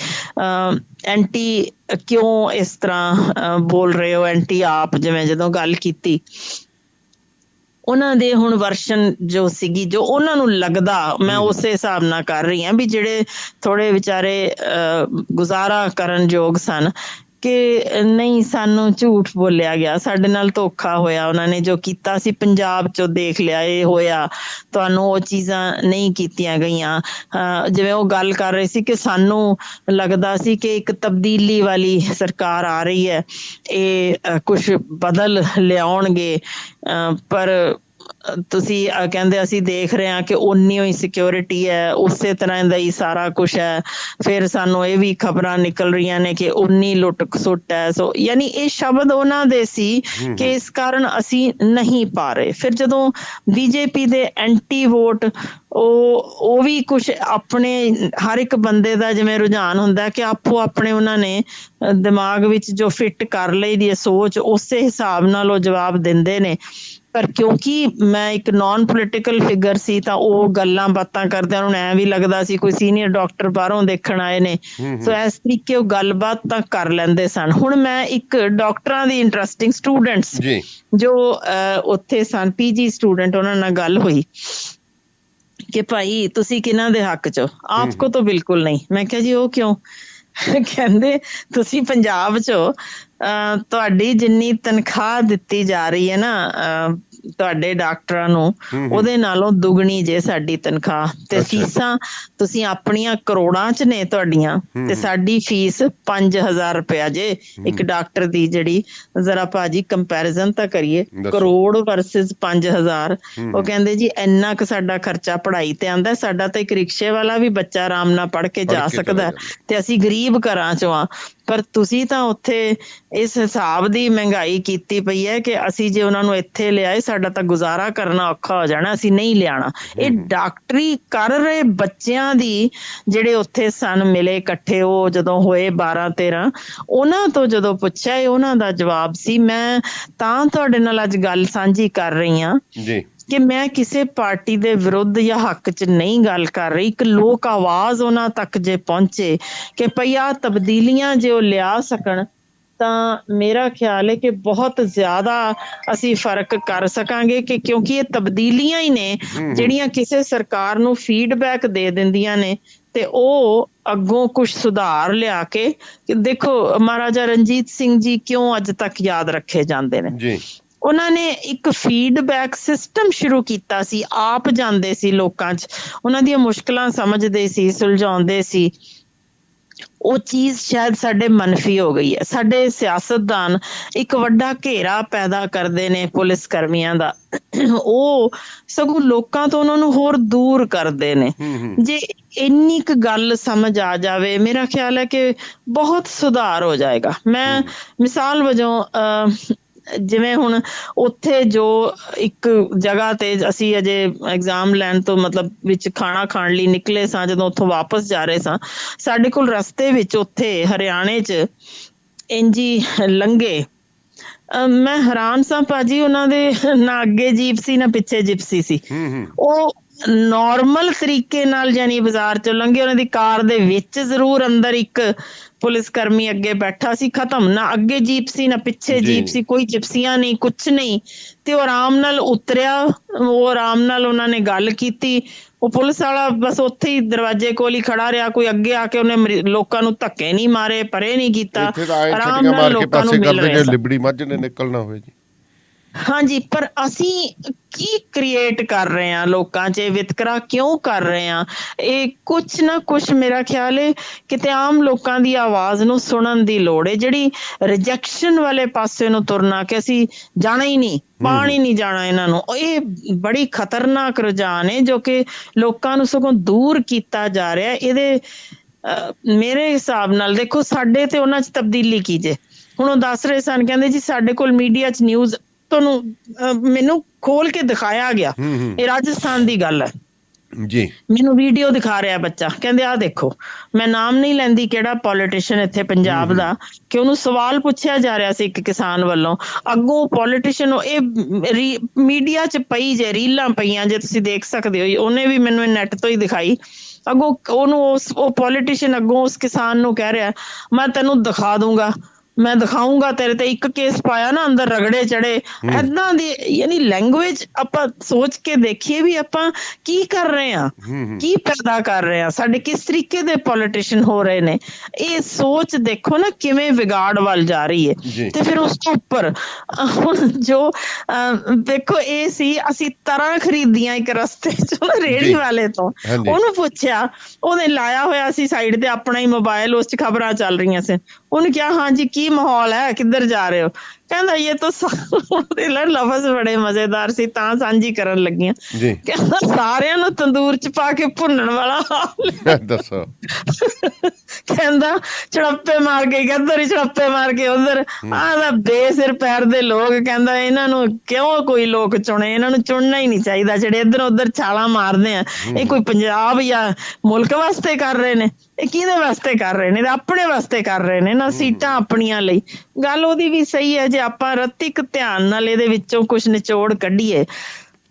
ਐਂਟੀ ਕਿਉਂ ਇਸ ਤਰ੍ਹਾਂ ਬੋਲ ਰਹੇ ਹੋ ਐਂਟੀ ਆਪ ਜਿਵੇਂ ਜਦੋਂ ਗੱਲ ਕੀਤੀ ਉਹਨਾਂ ਦੇ ਹੁਣ ਵਰਸ਼ਨ ਜੋ ਸੀਗੀ ਜੋ ਉਹਨਾਂ ਨੂੰ ਲੱਗਦਾ ਮੈਂ ਉਸੇ ਹਿਸਾਬ ਨਾਲ ਕਰ ਰਹੀ ਹਾਂ ਵੀ ਜਿਹੜੇ ਥੋੜੇ ਵਿਚਾਰੇ ਅਹ, ਗੁਜ਼ਾਰਾ ਕਰਨ ਯੋਗ ਸਨ ਕਿ ਨਹੀਂ ਸਾਨੂੰ ਝੂਠ ਬੋਲਿਆ ਗਿਆ। ਸਾਡੇ ਨਾਲ ਧੋਖਾ ਹੋਇਆ ਉਹਨਾਂ ਨੇ, ਜੋ ਕੀਤਾ ਸੀ ਪੰਜਾਬ ਚੋਂ ਦੇਖ ਲਿਆ, ਇਹ ਹੋਇਆ। ਤੁਹਾਨੂੰ ਉਹ ਚੀਜ਼ਾਂ ਨਹੀਂ ਕੀਤੀਆਂ ਗਈਆਂ। ਜਿਵੇਂ ਉਹ ਗੱਲ ਕਰ ਰਹੇ ਸੀ ਕਿ ਸਾਨੂੰ ਲੱਗਦਾ ਸੀ ਕਿ ਇੱਕ ਤਬਦੀਲੀ ਵਾਲੀ ਸਰਕਾਰ ਆ ਰਹੀ ਹੈ। ਇਹ ਕੁਝ ਬਦਲ ਲਿਆਉਣਗੇ। ਅਹ ਪਰ ਤੁਸੀਂ ਕਹਿੰਦੇ ਅਸੀਂ ਦੇਖ ਰਹੇ ਹਾਂ ਕਿ ਉਨੀ ਹੀ ਸਿਕਿਉਰਿਟੀ ਹੈ ਉਸੇ ਤਰ੍ਹਾਂ ਦਾ ਹੀ ਸਾਰਾ ਕੁਝ ਹੈ। ਫਿਰ ਸਾਨੂੰ ਇਹ ਵੀ ਖਬਰਾਂ ਨਿਕਲ ਰਹੀਆਂ ਨੇ ਕਿ ਉਨੀ ਲੁੱਟ ਖਸੁੱਟ ਹੈ। ਸੋ ਯਾਨੀ ਇਹ ਸ਼ਬਦ ਉਹਨਾਂ ਦੇ ਸੀ ਕਿ ਇਸ ਕਾਰਨ ਅਸੀਂ ਨਹੀਂ ਪਾ ਰਹੇ। ਫਿਰ ਜਦੋਂ ਬੀਜੇਪੀ ਦੇ ਐਂਟੀ ਵੋਟ ਉਹ ਉਹ ਵੀ ਕੁਝ ਆਪਣੇ ਹਰ ਇੱਕ ਬੰਦੇ ਦਾ ਜਿਵੇਂ ਰੁਝਾਨ ਹੁੰਦਾ ਕਿ ਆਪੋ ਆਪਣੇ ਉਹਨਾਂ ਨੇ ਦਿਮਾਗ ਵਿੱਚ ਜੋ ਫਿੱਟ ਕਰ ਲਈ ਦੀ ਸੋਚ ਉਸੇ ਹਿਸਾਬ ਨਾਲ ਉਹ ਜਵਾਬ ਦਿੰਦੇ ਨੇ। ਪਰ ਕਿਉਂਕਿ ਮੈਂ ਇੱਕ ਨਾਨ ਪੋਲੀਟੀਕਲ ਫਿਗਰ ਸੀ ਤਾਂ ਉਹ ਗੱਲਾਂ ਬਾਤਾਂ ਕਰਦਿਆਂ ਨੂੰ ਐ ਵੀ ਲੱਗਦਾ ਸੀ ਕੋਈ ਸੀਨੀਅਰ ਡਾਕਟਰ ਬਾਹਰੋਂ ਦੇਖਣ ਆਏ ਨੇ। ਸੋ ਇਸ ਤਰੀਕੇ ਉਹ ਗੱਲਬਾਤ ਤਾਂ ਕਰ ਲੈਂਦੇ ਸਨ। ਹੁਣ ਮੈਂ ਇੱਕ ਡਾਕਟਰਾਂ ਦੀ ਇੰਟਰਸਟਿੰਗ ਸਟੂਡੈਂਟਸ ਜੀ। ਉੱਥੇ ਸਨ ਪੀਜੀ ਸਟੂਡੈਂਟ ਉਹਨਾਂ ਨਾਲ ਗੱਲ ਹੋਈ ਕਿ ਭਾਈ ਤੁਸੀਂ ਕਿਹਨਾਂ ਦੇ ਹੱਕ ਚ ਆਪਕੋ ਤਾਂ ਬਿਲਕੁਲ ਨਹੀਂ। ਮੈਂ ਕਿਹਾ ਜੀ ਉਹ ਕਿਉਂ? ਕਹਿੰਦੇ ਤੁਸੀਂ ਪੰਜਾਬ ਚ ਤੁਹਾਡੀ ਜਿੰਨੀ ਤਨਖਾਹ ਦਿੱਤੀ ਜਾ ਰਹੀ ਹੈ ਨਾ ਤੁਹਾਡੇ ਡਾਕਟਰਾਂ ਨੂੰ ਉਹਦੇ ਨਾਲੋਂ ਦੁੱਗਣੀ ਜੇ ਸਾਡੀ ਤਨਖਾਹ। ਤੇ। ਫੀਸਾਂ ਤੁਸੀਂ ਆਪਣੀਆਂ ਕਰੋੜਾਂ ਚ ਨੇ ਤੁਹਾਡੀਆਂ ਤੇ ਸਾਡੀ ਫੀਸ 5000 ਰੁਪਇਆ ਜੇ ਇੱਕ ਡਾਕਟਰ ਦੀ ਜਿਹੜੀ ਜ਼ਰਾ ਭਾਜੀ ਕੰਪੈਰੀਜ਼ਨ ਤਾਂ ਕਰੀਏ। ਕਰੋੜ ਵਰਸਸ 5000 ਉਹ ਕਹਿੰਦੇ ਜੀ ਇੰਨਾ ਕੁ ਸਾਡਾ ਖਰਚਾ ਪੜ੍ਹਾਈ ਤੇ ਆਂਦਾ ਸਾਡਾ ਤਾਂ ਇੱਕ ਰਿਕਸ਼ੇ ਵਾਲਾ ਵੀ ਬੱਚਾ ਆਰਾਮ ਨਾਲ ਪੜ੍ਹ ਕੇ ਜਾ ਸਕਦਾ। ਤੇ ਅਸੀਂ ਗਰੀਬ ਘਰਾਂ ਚੋਂ ਆ ਪਰ ਤੁਸੀਂ ਤਾਂ ਉੱਥੇ ਇਸ ਹਿਸਾਬ ਦੀ ਮਹਿੰਗਾਈ ਕੀਤੀ ਪਈ ਹੈ ਕਿ ਅਸੀਂ ਜੇ ਉਹਨਾਂ ਨੂੰ ਇੱਥੇ ਲਿਆਏ ਸਾਡਾ ਤਾਂ ਗੁਜ਼ਾਰਾ ਕਰਨਾ ਔਖਾ ਹੋ ਜਾਣਾ ਅਸੀਂ ਨਹੀਂ ਲਿਆਣਾ ਇਹ ਡਾਕਟਰੀ ਕਰ ਰਹੇ ਬੱਚਿਆਂ ਦੀ ਜਿਹੜੇ ਉੱਥੇ ਸਨ ਮਿਲੇ ਇਕੱਠੇ ਉਹ ਜਦੋਂ ਹੋਏ 12 13 ਉਹਨਾਂ ਤੋਂ ਜਦੋਂ ਪੁੱਛਿਆ ਇਹ ਉਹਨਾਂ ਦਾ ਜਵਾਬ ਸੀ ਮੈਂ ਤਾਂ ਤੁਹਾਡੇ ਨਾਲ ਅੱਜ ਗੱਲ ਸਾਂਝੀ ਕਰ ਰਹੀ ਹਾਂ। ਜੀ। ਕਿ ਮੈਂ ਕਿਸੇ ਪਾਰਟੀ ਦੇ ਵਿਰੁੱਧ ਜਾਂ ਹੱਕ 'ਚ ਨਹੀਂ ਗੱਲ ਕਰ ਰਹੀ। ਇੱਕ ਲੋਕ ਆਵਾਜ਼ ਉਹਨਾਂ ਤੱਕ ਜੇ ਪਹੁੰਚੇ ਕਿ ਭਈ ਆਹ ਤਬਦੀਲੀਆਂ ਜੇ ਉਹ ਲਿਆ ਸਕਣ ਤਾਂ ਮੇਰਾ ਖਿਆਲ ਹੈ ਕਿ ਬਹੁਤ ਜ਼ਿਆਦਾ ਅਸੀਂ ਫ਼ਰਕ ਕਰ ਸਕਾਂਗੇ ਕਿ ਕਿਉਂਕਿ ਇਹ ਤਬਦੀਲੀਆਂ ਹੀ ਨੇ ਜਿਹੜੀਆਂ ਕਿਸੇ ਸਰਕਾਰ ਨੂੰ ਫੀਡਬੈਕ ਦੇ ਦਿੰਦੀਆਂ ਨੇ ਤੇ ਉਹ ਅੱਗੋਂ ਕੁਝ ਸੁਧਾਰ ਲਿਆ ਕੇ ਕਿ ਦੇਖੋ ਮਹਾਰਾਜਾ ਰਣਜੀਤ ਸਿੰਘ ਜੀ ਕਿਉਂ ਅੱਜ ਤੱਕ ਯਾਦ ਰੱਖੇ ਜਾਂਦੇ ਨੇ? ਜੀ। ਉਹਨਾਂ ਨੇ ਇੱਕ ਫੀਡਬੈਕ ਸਿਸਟਮ ਸ਼ੁਰੂ ਕੀਤਾ ਸੀ ਆਪ ਜਾਂਦੇ ਸੀ ਲੋਕਾਂ 'ਚ। ਉਹਨਾਂ ਦੀਆਂ ਮੁਸ਼ਕਲਾਂ ਸਮਝਦੇ ਸੀ ਸੁਲਝਾਉਂਦੇ ਸੀ। ਉਹ ਚੀਜ਼ ਸ਼ਾਇਦ ਸਾਡੇ ਮਨਫੀ ਹੋ ਗਈ ਹੈ। ਸਾਡੇ ਸਿਆਸਤਦਾਨ ਇੱਕ ਵੱਡਾ ਘੇਰਾ ਪੈਦਾ ਕਰਦੇ ਨੇ ਪੁਲਿਸ ਕਰਮੀਆਂ ਦਾ। ਉਹ ਸਗੋਂ ਲੋਕਾਂ ਤੋਂ ਉਹਨਾਂ ਨੂੰ ਹੋਰ ਦੂਰ ਕਰਦੇ ਨੇ। ਜੇ ਇੰਨੀ ਕੁ ਗੱਲ ਸਮਝ ਆ ਜਾਵੇ ਮੇਰਾ ਖਿਆਲ ਹੈ ਕਿ ਬਹੁਤ ਸੁਧਾਰ ਹੋ ਜਾਏਗਾ। ਮੈਂ ਮਿਸਾਲ ਵਜੋਂ ਜਿਵੇਂ ਹੁਣ ਉੱਥੇ ਜੋ ਇੱਕ ਜਗ੍ਹਾ ਤੇ ਅਸੀਂ ਅਜੇ ਐਗਜ਼ਾਮ ਲੈਣ ਤੋਂ ਮਤਲਬ ਵਿੱਚ ਖਾਣਾ ਖਾਣ ਲਈ ਨਿਕਲੇ ਸਾਂ ਜਦੋਂ ਉੱਥੋਂ ਵਾਪਸ ਜਾ ਰਹੇ ਸਾਂ ਸਾਡੇ ਕੋਲ ਰਸਤੇ ਵਿੱਚ ਉੱਥੇ ਹਰਿਆਣੇ 'ਚ ਇੰਜੀ ਅਹ ਮੈਂ ਹੈਰਾਨ ਸਾਂ ਭਾਜੀ ਉਹਨਾਂ ਦੇ ਨਾ ਅੱਗੇ ਜੀਪ ਸੀ ਨਾ ਪਿੱਛੇ ਜਿਪਸੀ ਸੀ। ਉਹ ਨਾਰਮਲ ਤਰੀਕੇ ਨਾਲ ਜਾਨੀ ਬਾਜ਼ਾਰ ਚੋਂ ਲੰਘੇ ਉਹਨਾਂ ਦੀ ਕਾਰ ਦੇ ਵਿੱਚ ਜ਼ਰੂਰ ਅੰਦਰ ਇੱਕ ਪੁਲਿਸ ਕਰਮੀ ਅੱਗੇ ਬੈਠਾ ਸੀ ਖਤਮ। ਨਾ ਅੱਗੇ ਜੀਪ ਸੀ ਨਾ ਪਿੱਛੇ। ਜੀਪ ਸੀ ਕੋਈ ਜਿਪਸੀਆਂ ਨਹੀਂ ਕੁਛ ਨਹੀਂ। ਤੇ ਉਹ ਆਰਾਮ ਨਾਲ ਉਤਰਿਆ ਉਹ ਆਰਾਮ ਨਾਲ ਉਹਨਾਂ ਨੇ ਗੱਲ ਕੀਤੀ। ਉਹ ਪੁਲਿਸ ਵਾਲਾ ਬਸ ਉੱਥੇ ਹੀ ਦਰਵਾਜ਼ੇ ਕੋਲ ਹੀ ਖੜਾ ਰਿਹਾ ਕੋਈ ਅੱਗੇ ਆ ਕੇ ਉਹਨੇ ਲੋਕਾਂ ਨੂੰ ਧੱਕੇ ਨਹੀਂ ਮਾਰੇ ਪਰੇ ਨਹੀਂ ਕੀਤਾ। ਆਰਾਮ ਨਾਲ ਲੋਕਾਂ ਨੂੰ ਮਿਲ ਰਿਹਾ। ਲਿਬੜੀ ਮੱਝ ਨੇ ਨਿਕਲਣਾ ਹੋਵੇ ਜੀ। ਹਾਂਜੀ ਪਰ ਅਸੀਂ ਕੀ ਕ੍ਰੀਏਟ ਕਰ ਰਹੇ ਹਾਂ ਲੋਕਾਂ 'ਚ ਵਿਤਕਰਾ ਕਿਉਂ ਕਰ ਰਹੇ ਹਾਂ? ਇਹ ਕੁਛ ਨਾ ਕੁਛ ਮੇਰਾ ਖਿਆਲ ਹੈ ਕਿਤੇ ਆਮ ਲੋਕਾਂ ਦੀ ਆਵਾਜ਼ ਨੂੰ ਸੁਣਨ ਦੀ ਲੋੜ ਹੈ ਜਿਹੜੀ ਰਿਜੈਕਸ਼ਨ ਵਾਲੇ ਪਾਸੇ ਨੂੰ ਤੁਰਨਾ ਕਿ ਅਸੀਂ ਜਾਣਾ ਹੀ ਨਹੀਂ ਪਾਣੀ ਨਹੀਂ ਜਾਣਾ ਇਹਨਾਂ ਨੂੰ। ਇਹ ਬੜੀ ਖਤਰਨਾਕ ਰੁਝਾਨ ਹੈ ਜੋ ਕਿ ਲੋਕਾਂ ਨੂੰ ਸਗੋਂ ਦੂਰ ਕੀਤਾ ਜਾ ਰਿਹਾ। ਇਹਦੇ ਮੇਰੇ ਹਿਸਾਬ ਨਾਲ ਦੇਖੋ ਸਾਡੇ ਤੇ ਉਹਨਾਂ 'ਚ ਤਬਦੀਲੀ ਕੀਜੇ ਹੁਣ ਉਹ ਦੱਸ ਰਹੇ ਸਨ ਕਹਿੰਦੇ ਜੀ ਸਾਡੇ ਕੋਲ ਮੀਡੀਆ 'ਚ ਨਿਊਜ਼ ਤੁਹਾਨੂੰ ਮੈਨੂੰ ਖੋਲ ਕੇ ਦਿਖਾਇਆ ਗਿਆ। ਇਹ ਰਾਜਸਥਾਨ ਦੀ ਗੱਲ ਹੈ। ਜੀ। ਮੈਨੂੰ ਵੀਡੀਓ ਦਿਖਾ ਰਿਹਾ ਬੱਚਾ। ਕਹਿੰਦੇ ਆਹ ਦੇਖੋ ਮੈਂ ਨਾਮ ਨਹੀਂ ਲੈਂਦੀ ਕਿਹੜਾ ਪੋਲੀਟੀਸ਼ੀਅਨ ਇੱਥੇ ਪੰਜਾਬ ਦਾ। ਕਿ ਉਹਨੂੰ ਸਵਾਲ ਪੁੱਛਿਆ ਜਾ ਰਿਹਾ ਸੀ ਇੱਕ ਕਿਸਾਨ ਵੱਲੋਂ। ਅੱਗੋਂ ਪੋਲੀਟੀਸ਼ੀਅਨ ਇਹ ਮੀਡੀਆ 'ਚ ਪਈ ਜੇ ਰੀਲਾਂ ਪਈਆਂ ਜੇ ਤੁਸੀਂ ਦੇਖ ਸਕਦੇ ਹੋ। ਉਹਨੇ ਵੀ ਮੈਨੂੰ ਨੈਟ ਤੋਂ ਹੀ ਦਿਖਾਈ। ਅੱਗੋਂ ਉਹਨੂੰ ਉਹ ਪੋਲੀਟੀਸ਼ੀਅਨ ਅੱਗੋਂ ਉਸ ਕਿਸਾਨ ਨੂੰ ਕਹਿ ਰਿਹਾ ਮੈਂ ਤੈਨੂੰ ਦਿਖਾ ਦੂੰਗਾ। ਮੈਂ ਦਿਖਾਉਂਗਾ ਤੇਰੇ ਤੇ ਇੱਕ ਕੇਸ ਪਾਇਆ ਨਾ ਅੰਦਰ ਰਗੜੇ ਚੜੇ। ਐਦਾਂ ਦੀ ਯਾਨੀ ਲੈਂਗੁਏਜ ਆਪਾਂ ਸੋਚ ਕੇ ਦੇਖੀਏ ਵੀ ਆਪਾਂ ਕੀ ਕਰ ਰਹੇ ਹੂੰ। ਕੀ ਪੈਦਾ ਕਰ ਰਹੇ ਆ ਸਾਡੇ ਕਿਸ ਤਰੀਕੇ ਦੇ ਪੋਲੀਟੀਸ਼ੀਅਨ ਹੋ ਰਹੇ ਨੇ। ਇਹ ਸੋਚ ਦੇਖੋ ਨਾ ਕਿਵੇਂ ਵਿਗਾੜ ਵੱਲ ਜਾ ਰਹੀ। ਹੈ। ਤੇ ਫਿਰ ਉਸ ਤੋਂ ਉੱਪਰ ਹੁਣ ਜੋ ਦੇਖੋ ਇਹ ਸੀ ਅਸੀਂ ਤਰ੍ਹਾਂ ਖਰੀਦੀਆਂ ਇੱਕ ਰਸਤੇ ਚੋਂ। ਰੇੜੀ ਵਾਲੇ ਤੋਂ। ਉਹਨੂੰ ਪੁੱਛਿਆ ਉਹਨੇ ਲਾਇਆ ਹੋਇਆ ਸੀ ਸਾਈਡ ਤੇ ਆਪਣਾ ਹੀ ਮੋਬਾਈਲ ਉਸ 'ਚ ਖਬਰਾਂ ਚੱਲ ਰਹੀਆਂ ਸੀ। ਉਹਨੂੰ ਕਿਹਾ ਹਾਂਜੀ ਕੀ ਮਾਹੌਲ ਹੈ? ਕਿੱਧਰ ਜਾ ਰਹੇ ਹੋ? ਕਹਿੰਦਾ ਇਹ ਤਾਂ ਉਹਦੇ ਲ- ਲਫ਼ਜ਼ ਬੜੇ ਮਜ਼ੇਦਾਰ ਸੀ ਤਾਂ ਸਾਂਝੀ ਕਰਨ ਲੱਗੀਆਂ। ਜੀ। ਕਹਿੰਦਾ ਸਾਰਿਆਂ ਨੂੰ ਤੰਦੂਰ 'ਚ ਪਾ ਕੇ ਭੁੰਨਣ ਵਾਲਾ। ਦੱਸੋ। ਕਹਿੰਦਾ ਚੜੱਪੇ ਮਾਰ ਕੇ ਇੱਧਰ ਹੀ ਚੜੱਪੇ ਮਾਰ ਕੇ ਉਧਰ। ਆਹ ਬੇਸਿਰ ਪੈਰ ਦੇ ਲੋਕ ਕਹਿੰਦਾ ਇਹਨਾਂ ਨੂੰ ਕਿਉਂ ਕੋਈ ਲੋਕ ਚੁਣੇ? ਇਹਨਾਂ ਨੂੰ ਚੁਣਨਾ ਹੀ ਨਹੀਂ ਚਾਹੀਦਾ। ਜਿਹੜੇ ਇੱਧਰ ਉੱਧਰ ਛਾਲਾਂ ਮਾਰਦੇ ਆ ਇਹ ਕੋਈ ਪੰਜਾਬ ਜਾਂ ਮੁਲਕ ਵਾਸਤੇ ਕਰ ਰਹੇ ਨੇ? ਇਹ ਕਿਹਦੇ ਵਾਸਤੇ ਕਰ ਰਹੇ ਨੇ? ਆਪਣੇ ਵਾਸਤੇ ਕਰ ਰਹੇ ਨੇ ਨਾ ਸੀਟਾਂ ਆਪਣੀਆਂ ਲਈ। ਗੱਲ ਉਹਦੀ ਵੀ ਸਹੀ ਹੈ ਜੇ ਆਪਾਂ ਰਤਿਕ ਧਿਆਨ ਨਾਲ ਇਹਦੇ ਵਿੱਚੋਂ ਕੁਝ ਨਿਚੋੜ ਕੱਢੀਏ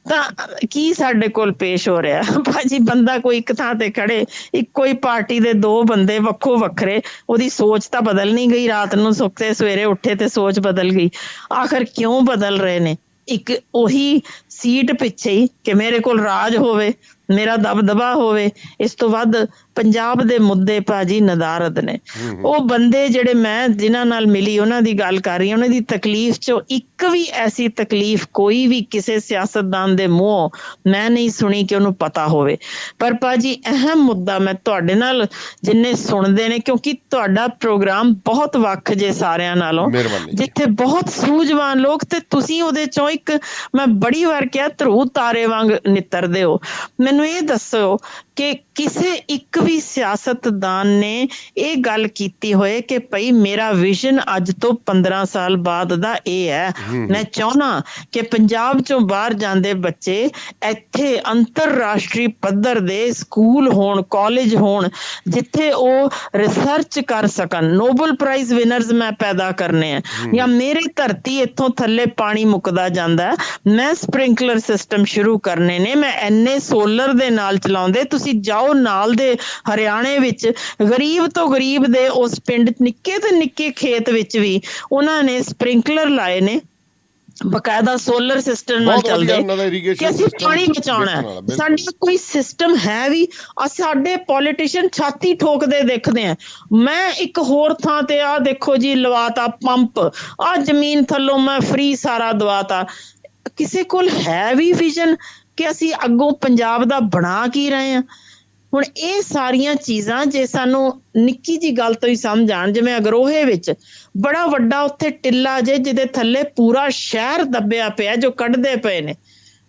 ਤਾਂ ਕੀ ਸਾਡੇ ਕੋਲ ਪੇਸ਼ ਹੋ ਰਿਹਾ? ਭਾਜੀ ਬੰਦਾ ਕੋਈ ਇੱਕ ਥਾਂ ਤੇ ਖੜੇ ਇੱਕੋ ਹੀ ਪਾਰਟੀ ਦੇ ਦੋ ਬੰਦੇ ਵੱਖੋ ਵੱਖਰੇ ਉਹਦੀ ਸੋਚ ਤਾਂ ਬਦਲ ਨਹੀਂ ਗਈ। ਰਾਤ ਨੂੰ ਸੁੱਤੇ ਸਵੇਰੇ ਉੱਠੇ ਤੇ ਸੋਚ ਬਦਲ ਗਈ। ਆਖਰ ਕਿਉਂ ਬਦਲ ਰਹੇ ਨੇ? ਇੱਕ ਉਹੀ ਸੀਟ ਪਿੱਛੇ ਹੀ ਕਿ ਮੇਰੇ ਕੋਲ ਰਾਜ ਹੋਵੇ ਮੇਰਾ ਦਬਦਬਾ ਹੋਵੇ ਇਸ ਤੋਂ ਵੱਧ ਪੰਜਾਬ ਦੇ ਮੁੱਦੇ ਭਾਜੀ ਨਦਾਰਦ ਨੇ। ਉਹ ਬੰਦੇ ਜਿਹੜੇ ਮੈਂ ਜਿਨ੍ਹਾਂ ਨਾਲ ਮਿਲੀ ਉਹਨਾਂ ਦੀ ਗੱਲ ਕਰ ਰਹੀ ਉਹਨਾਂ ਦੀ ਤਕਲੀਫ ਚੋਂ ਇੱਕ ਵੀ ਐਸੀ ਤਕਲੀਫ ਕੋਈ ਵੀ ਕਿਸੇ ਸਿਆਸਤਦਾਨ ਦੇ ਮੂੰਹੋਂ ਮੈਂ ਨਹੀਂ ਸੁਣੀ ਕਿ ਉਹਨੂੰ ਪਤਾ ਹੋਵੇ। ਪਰ ਭਾਜੀ ਅਹਿਮ ਮੁੱਦਾ ਮੈਂ ਤੁਹਾਡੇ ਨਾਲ ਜਿੰਨੇ ਸੁਣਦੇ ਨੇ ਕਿਉਂਕਿ ਤੁਹਾਡਾ ਪ੍ਰੋਗਰਾਮ ਬਹੁਤ ਵੱਖ ਜੇ ਸਾਰਿਆਂ ਨਾਲੋਂ। ਜਿੱਥੇ ਬਹੁਤ ਸੂਝਵਾਨ ਲੋਕ ਤੇ ਤੁਸੀਂ ਉਹਦੇ ਚੋਂ ਇੱਕ ਮੈਂ ਬੜੀ ਵਾਰ ਕਿਹਾ ਧਰੂ ਤਾਰੇ ਵਾਂਗ ਨਿੱਤਰਦੇ ਹੋ। ਮੈਨੂੰ ਇਹ ਦੱਸੋ ਕਿ ਕਿਸੇ ਇੱਕ ਵੀ ਸਿਆਸਤਦਾਨ ਨੇ ਇਹ ਗੱਲ ਕੀਤੀ ਹੋਏ ਕਿ ਭਈ ਮੇਰਾ ਵਿਜ਼ਨ ਅੱਜ ਤੋਂ 15 ਸਾਲ ਬਾਅਦ ਦਾ ਇਹ ਹੈ। ਮੈਂ ਚਾਹਨਾ ਕਿ ਪੰਜਾਬ ਚੋਂ ਬਾਹਰ ਜਾਂਦੇ ਬੱਚੇ ਇੱਥੇ ਅੰਤਰਰਾਸ਼ਟਰੀ ਪੱਧਰ ਦੇ ਸਕੂਲ ਹੋਣ ਕਾਲਜ ਹੋਣ ਜਿੱਥੇ ਉਹ ਰਿਸਰਚ ਕਰ ਸਕਣ। ਨੋਬਲ ਪ੍ਰਾਈਜ਼ ਵਿਨਰਸ ਮੈਂ ਪੈਦਾ ਕਰਨੇ ਆ। ਜਾਂ ਮੇਰੀ ਧਰਤੀ ਇੱਥੋਂ ਥੱਲੇ ਪਾਣੀ ਮੁੱਕਦਾ ਜਾਂਦਾ ਮੈਂ ਸਪ੍ਰਿੰਕਲਰ ਸਿਸਟਮ ਸ਼ੁਰੂ ਕਰਨੇ ਨੇ। ਮੈਂ ਐਨੇ ਸੋਲਰ ਦੇ ਨਾਲ ਚਲਾਉਂਦੇ। ਤੁਸੀਂ ਜਾਓ ਨਾਲ ਦੇ ਹਰਿਆਣੇ ਵਿੱਚ ਗਰੀਬ ਤੋਂ ਗਰੀਬ ਦੇ ਉਸ ਪਿੰਡ ਨਿੱਕੇ ਤੇ ਨਿੱਕੇ ਖੇਤ ਵਿੱਚ ਵੀ ਉਹਨਾਂ ਨੇ ਸਪ੍ਰਿੰਕਲਰ ਲਾਏ ਨੇ। ਬਕਾਇਦਾ ਸੋਲਰ ਸਿਸਟਮ ਨਾਲ ਚੱਲਦੇ ਕਿ ਅਸੀਂ ਪਾਣੀ ਬਚਾਉਣਾ। ਸਾਡਾ ਕੋਈ ਸਿਸਟਮ ਹੈ ਵੀ ਆ ਸਾਡੇ ਪੋਲੀਟੀਸ਼ੀਅਨ ਛਾਤੀ ਠੋਕਦੇ ਦੇਖਦੇ ਆ ਮੈਂ ਇੱਕ ਹੋਰ ਥਾਂ ਤੇ ਆ ਦੇਖੋ ਜੀ ਲਵਾਤਾ ਪੰਪ। ਆ ਜ਼ਮੀਨ ਥੱਲੋਂ ਮੈਂ ਫ੍ਰੀ ਸਾਰਾ ਦਵਾਤਾ। ਕਿਸੇ ਕੋਲ ਹੈ ਵੀ ਵਿਜ਼ਨ ਕਿ ਅਸੀਂ ਅੱਗੋਂ ਪੰਜਾਬ ਦਾ ਬਣਾ ਕੀ ਰਹੇ ਹਾਂ? ਹੁਣ ਇਹ ਸਾਰੀਆਂ ਚੀਜ਼ਾਂ ਜੇ ਸਾਨੂੰ ਨਿੱਕੀ ਜੀ ਗੱਲ ਤੋਂ ਹੀ ਸਮਝ ਆਣ, ਜਿਵੇਂ ਅਗਰੋਹੇ ਵਿੱਚ ਬੜਾ ਵੱਡਾ ਉੱਥੇ ਟਿੱਲਾ ਜੇ ਜਿਹਦੇ ਥੱਲੇ ਪੂਰਾ ਸ਼ਹਿਰ ਦੱਬਿਆ ਪਿਆ, ਜੋ ਕੱਢਦੇ ਪਏ ਨੇ।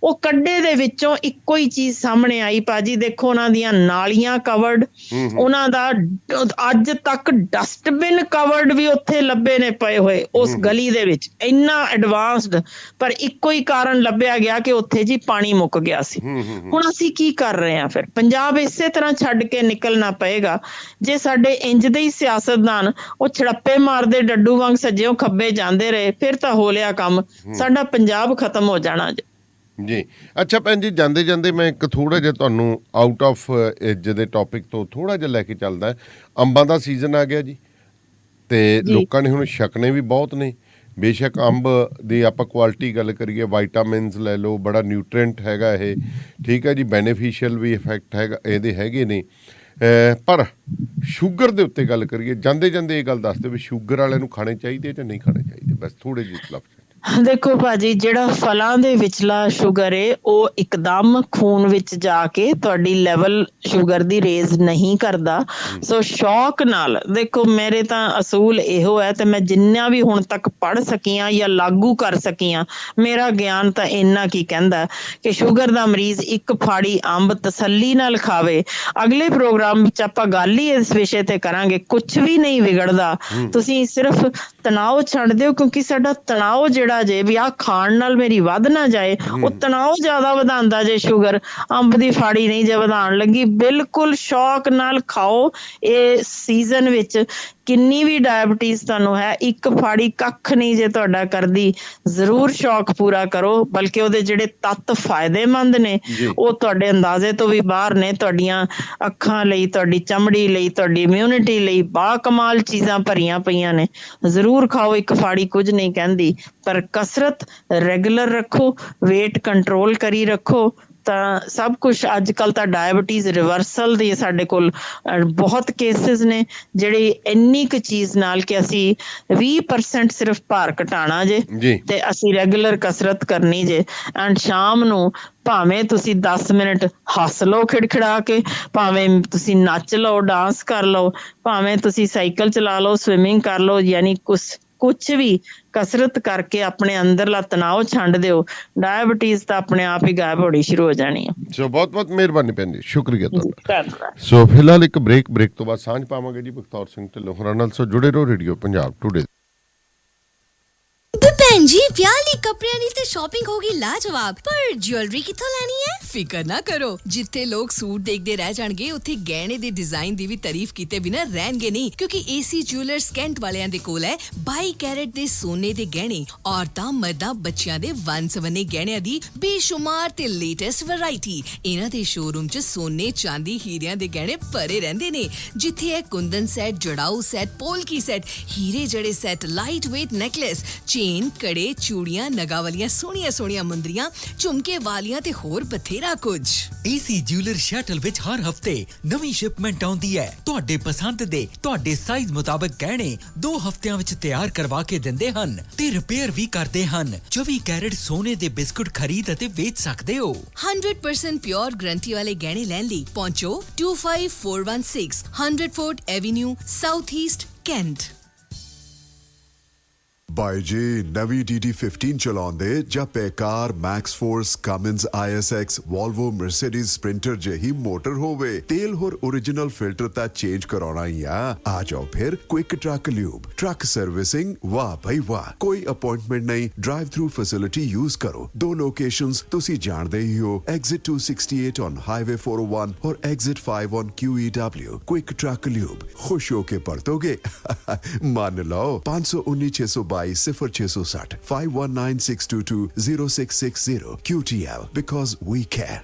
ਉਹ ਕੱਡੇ ਦੇ ਵਿੱਚੋਂ ਇੱਕੋ ਹੀ ਚੀਜ਼ ਸਾਹਮਣੇ ਆਈ ਪਾਜੀ ਦੇਖੋ ਉਹਨਾਂ ਦੀਆਂ ਨਾਲੀਆਂ ਕਵਰਡ ਉਹਨਾਂ ਦਾ ਅੱਜ ਤੱਕ ਡਸਟਬਿਨ ਕਵਰਡ ਵੀ ਉੱਥੇ ਲੱਭੇ ਨੇ ਪਏ ਹੋਏ ਉਸ ਗਲੀ ਦੇ ਵਿੱਚ। ਇੰਨਾ ਐਡਵਾਂਸਡ ਪਰ ਇੱਕੋ ਹੀ ਕਾਰਨ ਲੱਭਿਆ ਗਿਆ ਕਿ ਉੱਥੇ ਜੀ ਪਾਣੀ ਮੁੱਕ ਗਿਆ ਸੀ। ਹੁਣ ਅਸੀਂ ਕੀ ਕਰ ਰਹੇ ਹਾਂ ਫਿਰ? ਪੰਜਾਬ ਇਸੇ ਤਰ੍ਹਾਂ ਛੱਡ ਕੇ ਨਿਕਲਣਾ ਪਏਗਾ। ਜੇ ਸਾਡੇ ਇੰਜ ਦੇ ਹੀ ਸਿਆਸਤਦਾਨ ਉਹ ਛੜੱਪੇ ਮਾਰਦੇ ਡੱਡੂ ਵਾਂਗ ਸੱਜਿਓਂ ਖੱਬੇ ਜਾਂਦੇ ਰਹੇ ਫਿਰ ਤਾਂ ਹੋ ਲਿਆ ਕੰਮ। ਸਾਡਾ ਪੰਜਾਬ ਖਤਮ ਹੋ ਜਾਣਾ ਜੀ। ਜੀ। ਅੱਛਾ ਭੈਣ ਜੀ ਜਾਂਦੇ ਜਾਂਦੇ ਮੈਂ ਇੱਕ ਥੋੜਾ ਜਿਹਾ ਤੁਹਾਨੂੰ ਆਊਟ ਆਫ ਏਜ ਦੇ ਟੌਪਿਕ ਤੋਂ ਥੋੜਾ ਜਿਹਾ ਲੈ ਕੇ ਚੱਲਦਾ। ਅੰਬਾਂ ਦਾ ਸੀਜ਼ਨ ਆ ਗਿਆ ਜੀ। ਤੇ। ਲੋਕਾਂ ਨੇ ਹੁਣ ਛਕਣੇ ਵੀ ਬਹੁਤ ਨੇ। ਬੇਸ਼ੱਕ ਅੰਬ ਦੀ ਆਪਾਂ ਕੁਆਲਿਟੀ ਗੱਲ ਕਰੀਏ ਵਿਟਾਮਿਨਸ ਲੈ ਲਓ ਬੜਾ ਨਿਊਟ੍ਰੀਐਂਟ ਹੈਗਾ ਇਹ। ਠੀਕ ਹੈ ਜੀ ਬੈਨੀਫੀਸ਼ੀਅਲ ਵੀ ਇਫੈਕਟ ਹੈਗਾ ਇਹਦੇ ਹੈਗੇ ਨੇ। ਪਰ ਸ਼ੂਗਰ ਦੇ ਉੱਤੇ ਗੱਲ ਕਰੀਏ ਜਾਂਦੇ ਜਾਂਦੇ ਇਹ ਗੱਲ ਦੱਸ ਦਿਓ ਵੀ ਸ਼ੂਗਰ ਵਾਲਿਆਂ ਨੂੰ ਖਾਣੇ ਚਾਹੀਦੇ ਜਾਂ ਨਹੀਂ ਖਾਣੇ ਚਾਹੀਦੇ? ਬਸ ਥੋੜੇ ਜਿਹੇ ਲਫ਼ਜ਼ ਦੇਖੋ ਭਾਜੀ ਜਿਹੜਾ ਫਲਾਂ ਦੇ ਵਿਚਲਾ ਸ਼ੂਗਰ ਏ ਉਹ ਇੱਕਦਮ ਖੂਨ ਵਿੱਚ ਜਾ ਕੇ ਤੁਹਾਡੀ ਲੈਵਲ ਸ਼ੂਗਰ ਦੀ ਰੇਜ਼ ਨਹੀਂ ਕਰਦਾ। ਸੋ ਸ਼ੌਕ ਨਾਲ ਦੇਖੋ ਮੇਰੇ ਤਾਂ ਅਸੂਲ ਇਹੋ ਹੈ ਤੇ ਮੈਂ ਜਿੰਨਾ ਵੀ ਹੁਣ ਤੱਕ ਪੜ ਸਕੀਆਂ ਜਾਂ ਲਾਗੂ ਕਰ ਸਕੀਆਂ ਮੇਰਾ ਗਿਆਨ ਤਾਂ ਇੰਨਾ ਕੀ ਕਹਿੰਦਾ ਕਿ ਸ਼ੂਗਰ ਦਾ ਮਰੀਜ਼ ਇੱਕ ਫਾੜੀ ਅੰਬ ਤਸੱਲੀ ਨਾਲ ਖਾਵੇ। ਅਗਲੇ ਪ੍ਰੋਗਰਾਮ ਵਿੱਚ ਆਪਾਂ ਗੱਲ ਹੀ ਇਸ ਵਿਸ਼ੇ ਤੇ ਕਰਾਂਗੇ ਕੁਝ ਵੀ ਨਹੀਂ ਵਿਗੜਦਾ। ਤੁਸੀਂ ਸਿਰਫ ਤਣਾਅ ਛੱਡ ਦਿਓ ਕਿਉਂਕਿ ਸਾਡਾ ਤਣਾਅ ਜਿਹੜਾ ਜੇ ਵੀ ਆ ਖਾਣ ਨਾਲ ਮੇਰੀ ਵੱਧ ਨਾ ਜਾਏ ਉਹ ਤਣਾਅ ਜ਼ਿਆਦਾ ਵਧਾਉਂਦਾ ਜੇ ਸ਼ੂਗਰ। ਅੰਬ ਦੀ ਫਾੜੀ ਨਹੀਂ ਜੇ ਵਧਾਉਣ ਲੱਗੀ। ਬਿਲਕੁਲ ਸ਼ੌਕ ਨਾਲ ਖਾਓ। ਇਹ ਸੀਜ਼ਨ ਵਿੱਚ ਕਿੰਨੀ ਵੀ ਡਾਇਬੀਟੀਜ਼ ਤੁਹਾਨੂੰ ਹੈ ਇੱਕ ਫਾੜੀ ਕੱਖ ਨਹੀਂ ਜੇ ਤੁਹਾਡਾ ਕਰਦੀ ਜ਼ਰੂਰ ਸ਼ੌਕ ਪੂਰਾ ਕਰੋ ਬਲਕਿ ਉਹਦੇ ਜਿਹੜੇ ਤੱਤ ਫਾਇਦੇਮੰਦ ਨੇ। ਉਹ ਤੁਹਾਡੇ ਅੰਦਾਜ਼ੇ ਤੋਂ ਵੀ ਬਾਹਰ ਨੇ ਤੁਹਾਡੀਆਂ ਅੱਖਾਂ ਲਈ ਤੁਹਾਡੀ ਚਮੜੀ ਲਈ ਤੁਹਾਡੀ ਇਮਿਊਨਿਟੀ ਲਈ ਬਾ ਕਮਾਲ ਚੀਜ਼ਾਂ ਭਰੀਆਂ ਪਈਆਂ ਨੇ ਜ਼ਰੂਰ ਖਾਓ ਇੱਕ ਫਾੜੀ ਕੁਝ ਨਹੀਂ ਕਹਿੰਦੀ ਪਰ ਕਸਰਤ ਰੈਗੂਲਰ ਰੱਖੋ weight ਕੰਟਰੋਲ ਕਰੀ ਰੱਖੋ ਤਾਂ ਸਭ ਕੁਝ ਅੱਜ ਕੱਲ ਤਾਂ ਡਾਇਬੀਟੀਜ਼ ਰਿਵਰਸਲ ਦੀ ਸਾਡੇ ਕੋਲ ਬਹੁਤ ਕੇਸਿਸ ਨੇ ਜਿਹੜੀ ਇੰਨੀ ਕੁ ਚੀਜ਼ ਨਾਲ ਕਿ ਅਸੀਂ 20% ਸਿਰਫ ਭਾਰ ਘਟਾਣਾ ਜੇ ਤੇ ਅਸੀਂ ਰੈਗੂਲਰ ਕਸਰਤ ਕਰਨੀ ਜੇ। ਐਂਡ ਸ਼ਾਮ ਨੂੰ ਭਾਵੇਂ ਤੁਸੀਂ 10 ਮਿੰਟ ਹੱਸ ਲਓ ਖਿੜਖਿੜਾ ਕੇ ਭਾਵੇਂ ਤੁਸੀਂ ਨੱਚ ਲਓ ਡਾਂਸ ਕਰ ਲਓ ਭਾਵੇਂ ਤੁਸੀਂ ਸਾਈਕਲ ਚਲਾ ਲਓ ਸਵਿਮਿੰਗ ਕਰ ਲਓ ਯਾਨੀ ਕੁਛ ਕੁਛ ਵੀ ਕਸਰਤ ਕਰਕੇ ਆਪਣੇ ਅੰਦਰਲਾ ਤਣਾਅ ਛੰਡ ਦਿਓ। ਡਾਇਬੀਟੀਜ਼ ਤਾਂ ਆਪਣੇ ਆਪ ਹੀ ਗਾਇਬ ਹੋਣੀ ਸ਼ੁਰੂ ਹੋ ਜਾਣੀ ਹੈ ਸੋ ਬਹੁਤ ਬਹੁਤ ਮਿਹਰਬਾਨੀ ਜੀ ਸ਼ੁਕਰੀਆ ਤੁਹਾਡਾ। ਸੋ ਫਿਲਹਾਲ ਇੱਕ ਬ੍ਰੇਕ ਬ੍ਰੇਕ ਤੋਂ ਬਾਅਦ ਸਾਂਝ ਪਾਵਾਂਗੇ ਜੀ ਬਖਤੌਰ ਸਿੰਘ ਢਿੱਲੋਂ ਹੋਰਾਂ ਨਾਲ। ਸੋ ਜੁੜੇ ਰਹੋ ਰੇਡੀਓ ਪੰਜਾਬ ਟੁਡੇ ਭੈਣ ਜੀ ਵਿਆਹ ਲਈ ਕੱਪੜਿਆਂ ਦੀ ਤੇ ਸ਼ਾਪਿੰਗ ਹੋ ਲਾਜਵਾਬ ਪਰ ਜੁਐਲਰੀ ਕਿੱਥੋਂ ਲੈਣੀ ਹੈ ਫਿਕਰ ਨਾ ਕਰੋ ਜਿੱਥੇ ਲੋਕ ਸੂਟ ਦੇਖਦੇ ਰਹਿ ਜਾਣਗੇ ਉੱਥੇ ਗਹਿਣੇ ਦੇ ਡਿਜ਼ਾਈਨ ਦੀ ਵੀ ਤਾਰੀਫ ਕੀਤੇ ਬਿਨਾਂ ਰਹਿਣਗੇ ਨਹੀਂ ਕਿਉਂਕਿ ਏਸੀ ਜੁਐਲਰਸ ਕੈਂਟ ਵਾਲਿਆਂ ਦੇ ਕੋਲ ਹੈ 22 ਕੈਰਟ ਦੇ ਸੋਨੇ ਦੇ ਗਹਿਣੇ ਔਰਤਾਂ ਮਰਦਾਂ ਬੱਚਿਆਂ ਦੇ ਵੰਨ-ਸਵੰਨੇ ਗਹਿਣਿਆਂ ਦੀ ਬੇਸ਼ੁਮਾਰ ਤੇ ਲੇਟੈਸਟ ਵੈਰਾਈਟੀ ਇਹਨਾਂ ਦੇ ਸ਼ੋਰੂਮ 'ਚ ਸੋਨੇ ਚਾਂਦੀ ਹੀਰਿਆਂ ਦੇ ਗਹਿਣੇ ਭਰੇ ਰਹਿੰਦੇ ਨੇ ਜਿੱਥੇ ਹੈ ਕੁੰਦਨ ਸੈੱਟ ਜੜਾਊ ਸੈੱਟ ਪੋਲਕੀ ਸੈੱਟ ਹੀਰੇ ਜੜੇ set light weight necklace chain ਕੜੇ ਚੂੜੀਆਂ ਨਗਾ ਵਾਲੀਆਂ ਸੋਹਣੀਆਂ ਸੋਹਣੀਆਂ ਮੁੰਦਰੀਆਂ ਝੁਮਕੇ ਵਾਲੀਆਂ ਤੇ ਹੋਰ ਬਥੇਰਾ ਕੁਝ। ਏਸੀ ਜਿਊਲਰ ਸ਼ਟਲ ਵਿੱਚ ਹਰ ਹਫ਼ਤੇ ਨਵੀਂ ਸ਼ਿਪਮੈਂਟ ਆਉਂਦੀ ਹੈ। ਤੁਹਾਡੇ ਪਸੰਦ ਦੇ ਤੁਹਾਡੇ ਸਾਈਜ਼ ਮੁਤਾਬਕ ਗਹਿਣੇ 2 ਹਫ਼ਤਿਆਂ ਵਿੱਚ ਤਿਆਰ ਕਰਵਾ ਕੇ ਦਿੰਦੇ ਹਨ ਤੇ ਰਿਪੇਅਰ ਵੀ ਕਰਦੇ ਹਨ। 24 ਕੈਰਟ ਸੋਨੇ ਦੇ ਬਿਸਕੁਟ ਖਰੀਦ ਅਤੇ ਵੇਚ ਸਕਦੇ ਹੋ। 100% ਪਿਓਰ ਗਰੰਟੀ ਵਾਲੇ ਗਹਿਣੇ ਲੈਣ ਲਈ ਪਹੁੰਚੋ 25416 100 Fort Avenue South East Kent ਬਾਈ ਜੀ ਨਵੀਂ DD15 ਚਲਾਉਂਦੇ ਜਾਂ ਬੇਕਾਰ Max Force Cummins ISX Volvo Mercedes Sprinter ਜਿਹੀ ਮੋਟਰ ਹੋਵੇ ਤੇਲ ਹੋਰ origignal ਫਿਲਟਰ ਤਾਂ ਚੇਂਜ ਕਰਾਉਣਾ ਹੀ ਆ ਆ ਜਾਓ ਫਿਰ quick truck lube truck servicing ਵਾਹ ਭਾਈ ਵਾਹ ਕੋਈ ਅਪਾਇੰਟਮੈਂਟ ਨਹੀਂ ਡਰਾਈਵ ਥਰੂ ਫੈਸਿਲਿਟੀ ਯੂਜ਼ ਕਰੋ ਦੋ ਲੋਕੇਸ਼ਨਸ ਤੁਸੀਂ ਜਾਣਦੇ ਹੀ ਹੋ exit 268 on highway 401 or exit 5 on QEW Quick Truck Lube ਖੁਸ਼ ਹੋ ਕੇ ਪਰਤੋਗੇ ਮੰਨ ਲਓ 519 0668 519 622 0660 QTL because we care.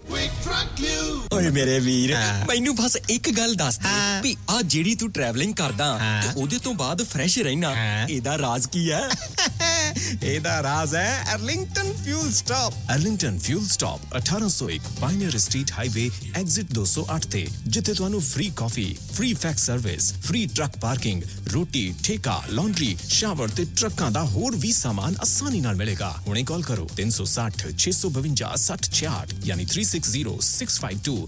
ਓਏ ਮੇਰੇ ਵੀਰ ਮੈਨੂੰ ਬਸ ਇੱਕ ਗੱਲ ਦੱਸ ਦੇ ਵੀ ਆ ਜਿਹੜੀ ਤੂੰ ਟਰੈਵਲਿੰਗ ਕਰਦਾ ਤੇ ਉਹਦੇ ਤੋਂ ਬਾਅਦ ਫਰੈਸ਼ ਰਹਿਣਾ ਇਹਦਾ ਰਾਜ਼ ਕੀ ਹੈ? ਇਹਦਾ ਰਾਜ਼ ਹੈ Arlington fuel stop Arlington fuel stop 1801 Pioneer street highway exit 208 ਤੇ ਜਿੱਥੇ ਤੁਹਾਨੂੰ free coffee free fax service free truck parking ਰੋਟੀ ਠੇਕਾ ਲਾਂਡਰੀ ਸ਼ਾਵਰ ਤੇ ਟਰੱਕਾਂ ਦਾ ਹੋਰ ਵੀ ਸਾਮਾਨ ਆਸਾਨੀ ਨਾਲ ਮਿਲੇਗਾ। ਹੁਣੇ ਕਾਲ ਕਰੋ 360 652 6066 ਯਾਨੀ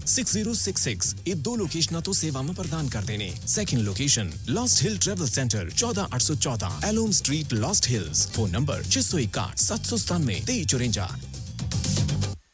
सिक्स ज़ीरो सिक्स सिक्स ये दो लोकेशन तो सेवा में प्रदान कर देने। Second location Lost Hill travel center चौदह आठ सौ चौदह Elm street Lost Hills phone number छह सौ इक्का सात सौ सतानवे तेई चुरेंजा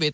ਤੇ